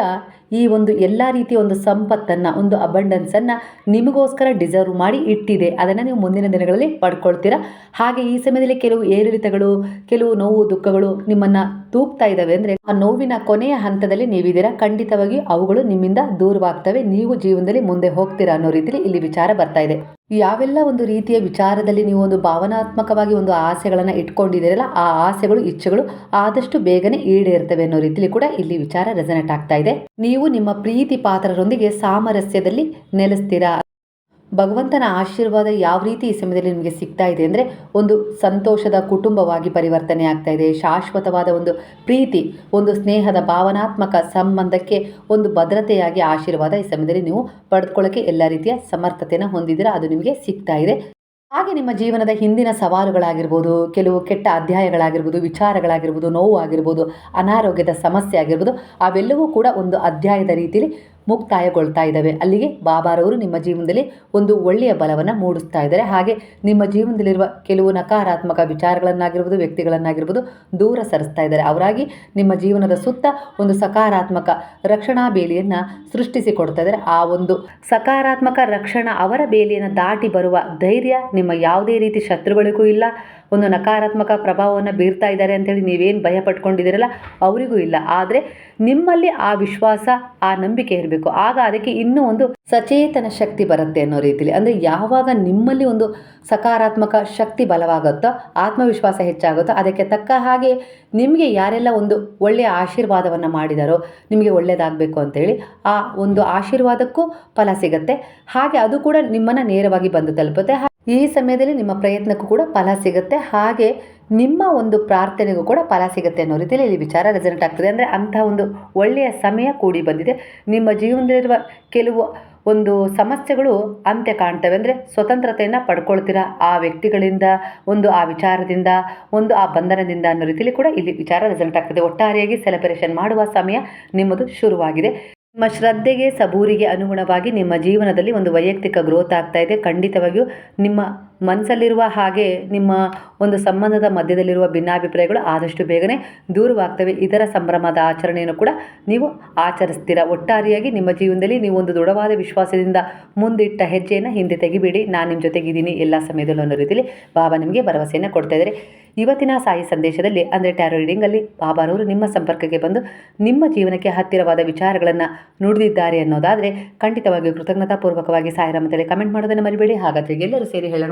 ಈ ಒಂದು ಎಲ್ಲ ರೀತಿಯ ಒಂದು ಸಂಪತ್ತನ್ನು, ಒಂದು ಅಬಂಡೆನ್ಸನ್ನು ನಿಮಗೋಸ್ಕರ ಡಿಸರ್ವ್ ಮಾಡಿ ಇಟ್ಟಿದೆ. ಅದನ್ನು ನೀವು ಮುಂದಿನ ದಿನಗಳಲ್ಲಿ ಪಡ್ಕೊಳ್ತೀರಾ? ಹಾಗೆ ಈ ಸಮಯದಲ್ಲಿ ಕೆಲವು ಏರಿಳಿತಗಳು, ಕೆಲವು ನೋವು, ದುಃಖಗಳು ನಿಮ್ಮನ್ನು ತೂಗ್ತಾ ಇದ್ದಾವೆ ಅಂದರೆ ಆ ನೋವಿನ ಕೊನೆಯ ಹಂತದಲ್ಲಿ ನೀವಿದ್ದೀರಾ? ಖಂಡಿತವಾಗಿ ಅವುಗಳು ನಿಮ್ಮಿಂದ ದೂರವಾಗ್ತವೆ. ನೀವು ಜೀವನದಲ್ಲಿ ಮುಂದೆ ಹೋಗ್ತೀರಾ ಅನ್ನೋ ರೀತಿಯಲ್ಲಿ ಇಲ್ಲಿ ವಿಚಾರ ಬರ್ತಾ ಇದೆ. ಯಾವೆಲ್ಲ ಒಂದು ರೀತಿಯ ವಿಚಾರದಲ್ಲಿ ನೀವು ಒಂದು ಭಾವನಾತ್ಮಕವಾಗಿ ಒಂದು ಆಸೆಗಳನ್ನು ಇಟ್ಕೊಂಡಿದ್ದೀರಲ್ಲ, ಆ ಆಸೆಗಳು, ಇಚ್ಛೆಗಳು ಆದಷ್ಟು ಬೇಗನೆ ಈಡೇರ್ತವೆ ಅನ್ನೋ ರೀತಿಯಲ್ಲಿ ಕೂಡ ಇಲ್ಲಿ ವಿಚಾರ ರೆಸನೆಟ್ ಆಗ್ತಾ ಇದೆ. ನೀವು ನಿಮ್ಮ ಪ್ರೀತಿ ಪಾತ್ರರೊಂದಿಗೆ ಸಾಮರಸ್ಯದಲ್ಲಿ ನೆಲೆಸ್ತೀರಾ? ಭಗವಂತನ ಆಶೀರ್ವಾದ ಯಾವ ರೀತಿ ಈ ಸಮಯದಲ್ಲಿ ನಿಮಗೆ ಸಿಗ್ತಾ ಇದೆ ಅಂದರೆ ಒಂದು ಸಂತೋಷದ ಕುಟುಂಬವಾಗಿ ಪರಿವರ್ತನೆ ಆಗ್ತಾ ಇದೆ, ಶಾಶ್ವತವಾದ ಒಂದು ಪ್ರೀತಿ, ಒಂದು ಸ್ನೇಹದ ಭಾವನಾತ್ಮಕ ಸಂಬಂಧಕ್ಕೆ ಒಂದು ಭದ್ರತೆಯಾಗಿ ಆಶೀರ್ವಾದ ಈ ಸಮಯದಲ್ಲಿ ನೀವು ಪಡೆದುಕೊಳ್ಳೋಕ್ಕೆ ಎಲ್ಲ ರೀತಿಯ ಸಮರ್ಥತೆಯನ್ನು ಹೊಂದಿದ್ದೀರಾ? ಅದು ನಿಮಗೆ ಸಿಗ್ತಾ ಇದೆ. ಹಾಗೆ ನಿಮ್ಮ ಜೀವನದ ಹಿಂದಿನ ಸವಾಲುಗಳಾಗಿರ್ಬೋದು, ಕೆಲವು ಕೆಟ್ಟ ಅಧ್ಯಾಯಗಳಾಗಿರ್ಬೋದು, ವಿಚಾರಗಳಾಗಿರ್ಬೋದು, ನೋವು ಆಗಿರ್ಬೋದು, ಅನಾರೋಗ್ಯದ ಸಮಸ್ಯೆ ಆಗಿರ್ಬೋದು, ಅವೆಲ್ಲವೂ ಕೂಡ ಒಂದು ಅಧ್ಯಾಯದ ರೀತಿಯಲ್ಲಿ ಮುಕ್ತಾಯಗೊಳ್ತಾ ಇದ್ದಾವೆ. ಅಲ್ಲಿಗೆ ಬಾಬಾರವರು ನಿಮ್ಮ ಜೀವನದಲ್ಲಿ ಒಂದು ಒಳ್ಳೆಯ ಬಲವನ್ನು ಮೂಡಿಸ್ತಾ ಇದ್ದಾರೆ. ಹಾಗೆ ನಿಮ್ಮ ಜೀವನದಲ್ಲಿರುವ ಕೆಲವು ನಕಾರಾತ್ಮಕ ವಿಚಾರಗಳನ್ನಾಗಿರ್ಬೋದು, ವ್ಯಕ್ತಿಗಳನ್ನಾಗಿರ್ಬೋದು ದೂರ ಸರಿಸ್ತಾ ಇದ್ದಾರೆ. ಅವರಾಗಿ ನಿಮ್ಮ ಜೀವನದ ಸುತ್ತ ಒಂದು ಸಕಾರಾತ್ಮಕ ರಕ್ಷಣಾ ಬೇಲಿಯನ್ನು ಸೃಷ್ಟಿಸಿ ಕೊಡ್ತಾ ಇದ್ದಾರೆ. ಆ ಒಂದು ಸಕಾರಾತ್ಮಕ ರಕ್ಷಣಾ ಅವರ ಬೇಲಿಯನ್ನು ದಾಟಿ ಬರುವ ಧೈರ್ಯ ನಿಮ್ಮ ಯಾವುದೇ ರೀತಿ ಶತ್ರುಗಳಿಗೂ ಇಲ್ಲ. ಒಂದು ನಕಾರಾತ್ಮಕ ಪ್ರಭಾವವನ್ನು ಬೀರ್ತಾ ಇದ್ದಾರೆ ಅಂತೇಳಿ ನೀವೇನು ಭಯ ಪಟ್ಕೊಂಡಿದ್ದೀರಲ್ಲ ಅವರಿಗೂ ಇಲ್ಲ. ಆದರೆ ನಿಮ್ಮಲ್ಲಿ ಆ ವಿಶ್ವಾಸ, ಆ ನಂಬಿಕೆ ಇರಬೇಕು. ಆಗ ಅದಕ್ಕೆ ಇನ್ನೂ ಒಂದು ಸಚೇತನ ಶಕ್ತಿ ಬರುತ್ತೆ ಅನ್ನೋ ರೀತಿಯಲ್ಲಿ ಅಂದರೆ ಯಾವಾಗ ನಿಮ್ಮಲ್ಲಿ ಒಂದು ಸಕಾರಾತ್ಮಕ ಶಕ್ತಿ ಬಲವಾಗುತ್ತೋ, ಆತ್ಮವಿಶ್ವಾಸ ಹೆಚ್ಚಾಗುತ್ತೋ, ಅದಕ್ಕೆ ತಕ್ಕ ಹಾಗೆ ನಿಮಗೆ ಯಾರೆಲ್ಲ ಒಂದು ಒಳ್ಳೆಯ ಆಶೀರ್ವಾದವನ್ನು ಮಾಡಿದಾರೋ, ನಿಮಗೆ ಒಳ್ಳೆಯದಾಗಬೇಕು ಅಂತೇಳಿ ಆ ಒಂದು ಆಶೀರ್ವಾದಕ್ಕೂ ಫಲ ಸಿಗುತ್ತೆ. ಹಾಗೆ ಅದು ಕೂಡ ನಿಮ್ಮನ್ನು ನೇರವಾಗಿ ಬಂದು ತಲುಪುತ್ತೆ. ಈ ಸಮಯದಲ್ಲಿ ನಿಮ್ಮ ಪ್ರಯತ್ನಕ್ಕೂ ಕೂಡ ಫಲ ಸಿಗುತ್ತೆ. ಹಾಗೆ ನಿಮ್ಮ ಒಂದು ಪ್ರಾರ್ಥನೆಗೂ ಕೂಡ ಫಲ ಸಿಗುತ್ತೆ ಅನ್ನೋ ರೀತಿಯಲ್ಲಿ ಇಲ್ಲಿ ವಿಚಾರ ರೆಸಲ್ಟ್ ಆಗ್ತದೆ. ಅಂದರೆ ಅಂಥ ಒಂದು ಒಳ್ಳೆಯ ಸಮಯ ಕೂಡಿ ಬಂದಿದೆ. ನಿಮ್ಮ ಜೀವನದಲ್ಲಿರುವ ಕೆಲವು ಒಂದು ಸಮಸ್ಯೆಗಳು ಅಂತ್ಯ ಕಾಣ್ತವೆ. ಅಂದರೆ ಸ್ವತಂತ್ರತೆಯನ್ನು ಪಡ್ಕೊಳ್ತೀರಾ? ಆ ವ್ಯಕ್ತಿಗಳಿಂದ, ಒಂದು ಆ ವಿಚಾರದಿಂದ, ಒಂದು ಆ ಬಂಧನದಿಂದ ಅನ್ನೋ ರೀತಿಯಲ್ಲಿ ಕೂಡ ಇಲ್ಲಿ ವಿಚಾರ ರೆಸಲ್ಟ್ ಆಗ್ತದೆ. ಒಟ್ಟಾರೆಯಾಗಿ ಸೆಲೆಬ್ರೇಷನ್ ಮಾಡುವ ಸಮಯ ನಿಮ್ಮದು ಶುರುವಾಗಿದೆ. ನಿಮ್ಮ ಶ್ರದ್ಧೆಗೆ ಸಬೂರಿಗೆ ಅನುಗುಣವಾಗಿ ನಿಮ್ಮ ಜೀವನದಲ್ಲಿ ಒಂದು ವೈಯಕ್ತಿಕ ಗ್ರೋತ್ ಆಗ್ತಾ ಇದೆ. ಖಂಡಿತವಾಗಿಯೂ ನಿಮ್ಮ ಮನಸ್ಸಲ್ಲಿರುವ ಹಾಗೆ ನಿಮ್ಮ ಒಂದು ಸಂಬಂಧದ ಮಧ್ಯದಲ್ಲಿರುವ ಭಿನ್ನಾಭಿಪ್ರಾಯಗಳು ಆದಷ್ಟು ಬೇಗನೆ ದೂರವಾಗ್ತವೆ. ಇದರ ಸಂಭ್ರಮದ ಆಚರಣೆಯನ್ನು ಕೂಡ ನೀವು ಆಚರಿಸ್ತೀರ? ಒಟ್ಟಾರೆಯಾಗಿ ನಿಮ್ಮ ಜೀವನದಲ್ಲಿ ನೀವು ಒಂದು ದೃಢವಾದ ವಿಶ್ವಾಸದಿಂದ ಮುಂದಿಟ್ಟ ಹೆಜ್ಜೆಯನ್ನು ಹಿಂದೆ ತೆಗಿಬೇಡಿ. ನಾನು ನಿಮ್ಮ ಜೊತೆಗಿದ್ದೀನಿ ಎಲ್ಲ ಸಮಯದಲ್ಲೂ ಅನ್ನೋ ರೀತಿಯಲ್ಲಿ ಬಾಬಾ ನಿಮಗೆ ಭರವಸೆಯನ್ನು ಕೊಡ್ತಾ ಇದ್ದಾರೆ. ಇವತ್ತಿನ ಸಾಯಿ ಸಂದೇಶದಲ್ಲಿ, ಅಂದರೆ ಟ್ಯಾರೋ ರೀಡಿಂಗಲ್ಲಿ ಬಾಬಾರವರು ನಿಮ್ಮ ಸಂಪರ್ಕಕ್ಕೆ ಬಂದು ನಿಮ್ಮ ಜೀವನಕ್ಕೆ ಹತ್ತಿರವಾದ ವಿಚಾರಗಳನ್ನು ನುಡಿದಿದ್ದಾರೆ ಅನ್ನೋದಾದರೆ ಖಂಡಿತವಾಗಿಯೂ ಕೃತಜ್ಞತಾಪೂರ್ವಕವಾಗಿ ಸಾಯಿರಾಮದಲ್ಲಿ ಕಮೆಂಟ್ ಮಾಡೋದನ್ನು ಮರಿಬೇಡಿ. ಹಾಗಾದರೆ ಎಲ್ಲರೂ ಸೇರಿ ಹೇಳೋಣ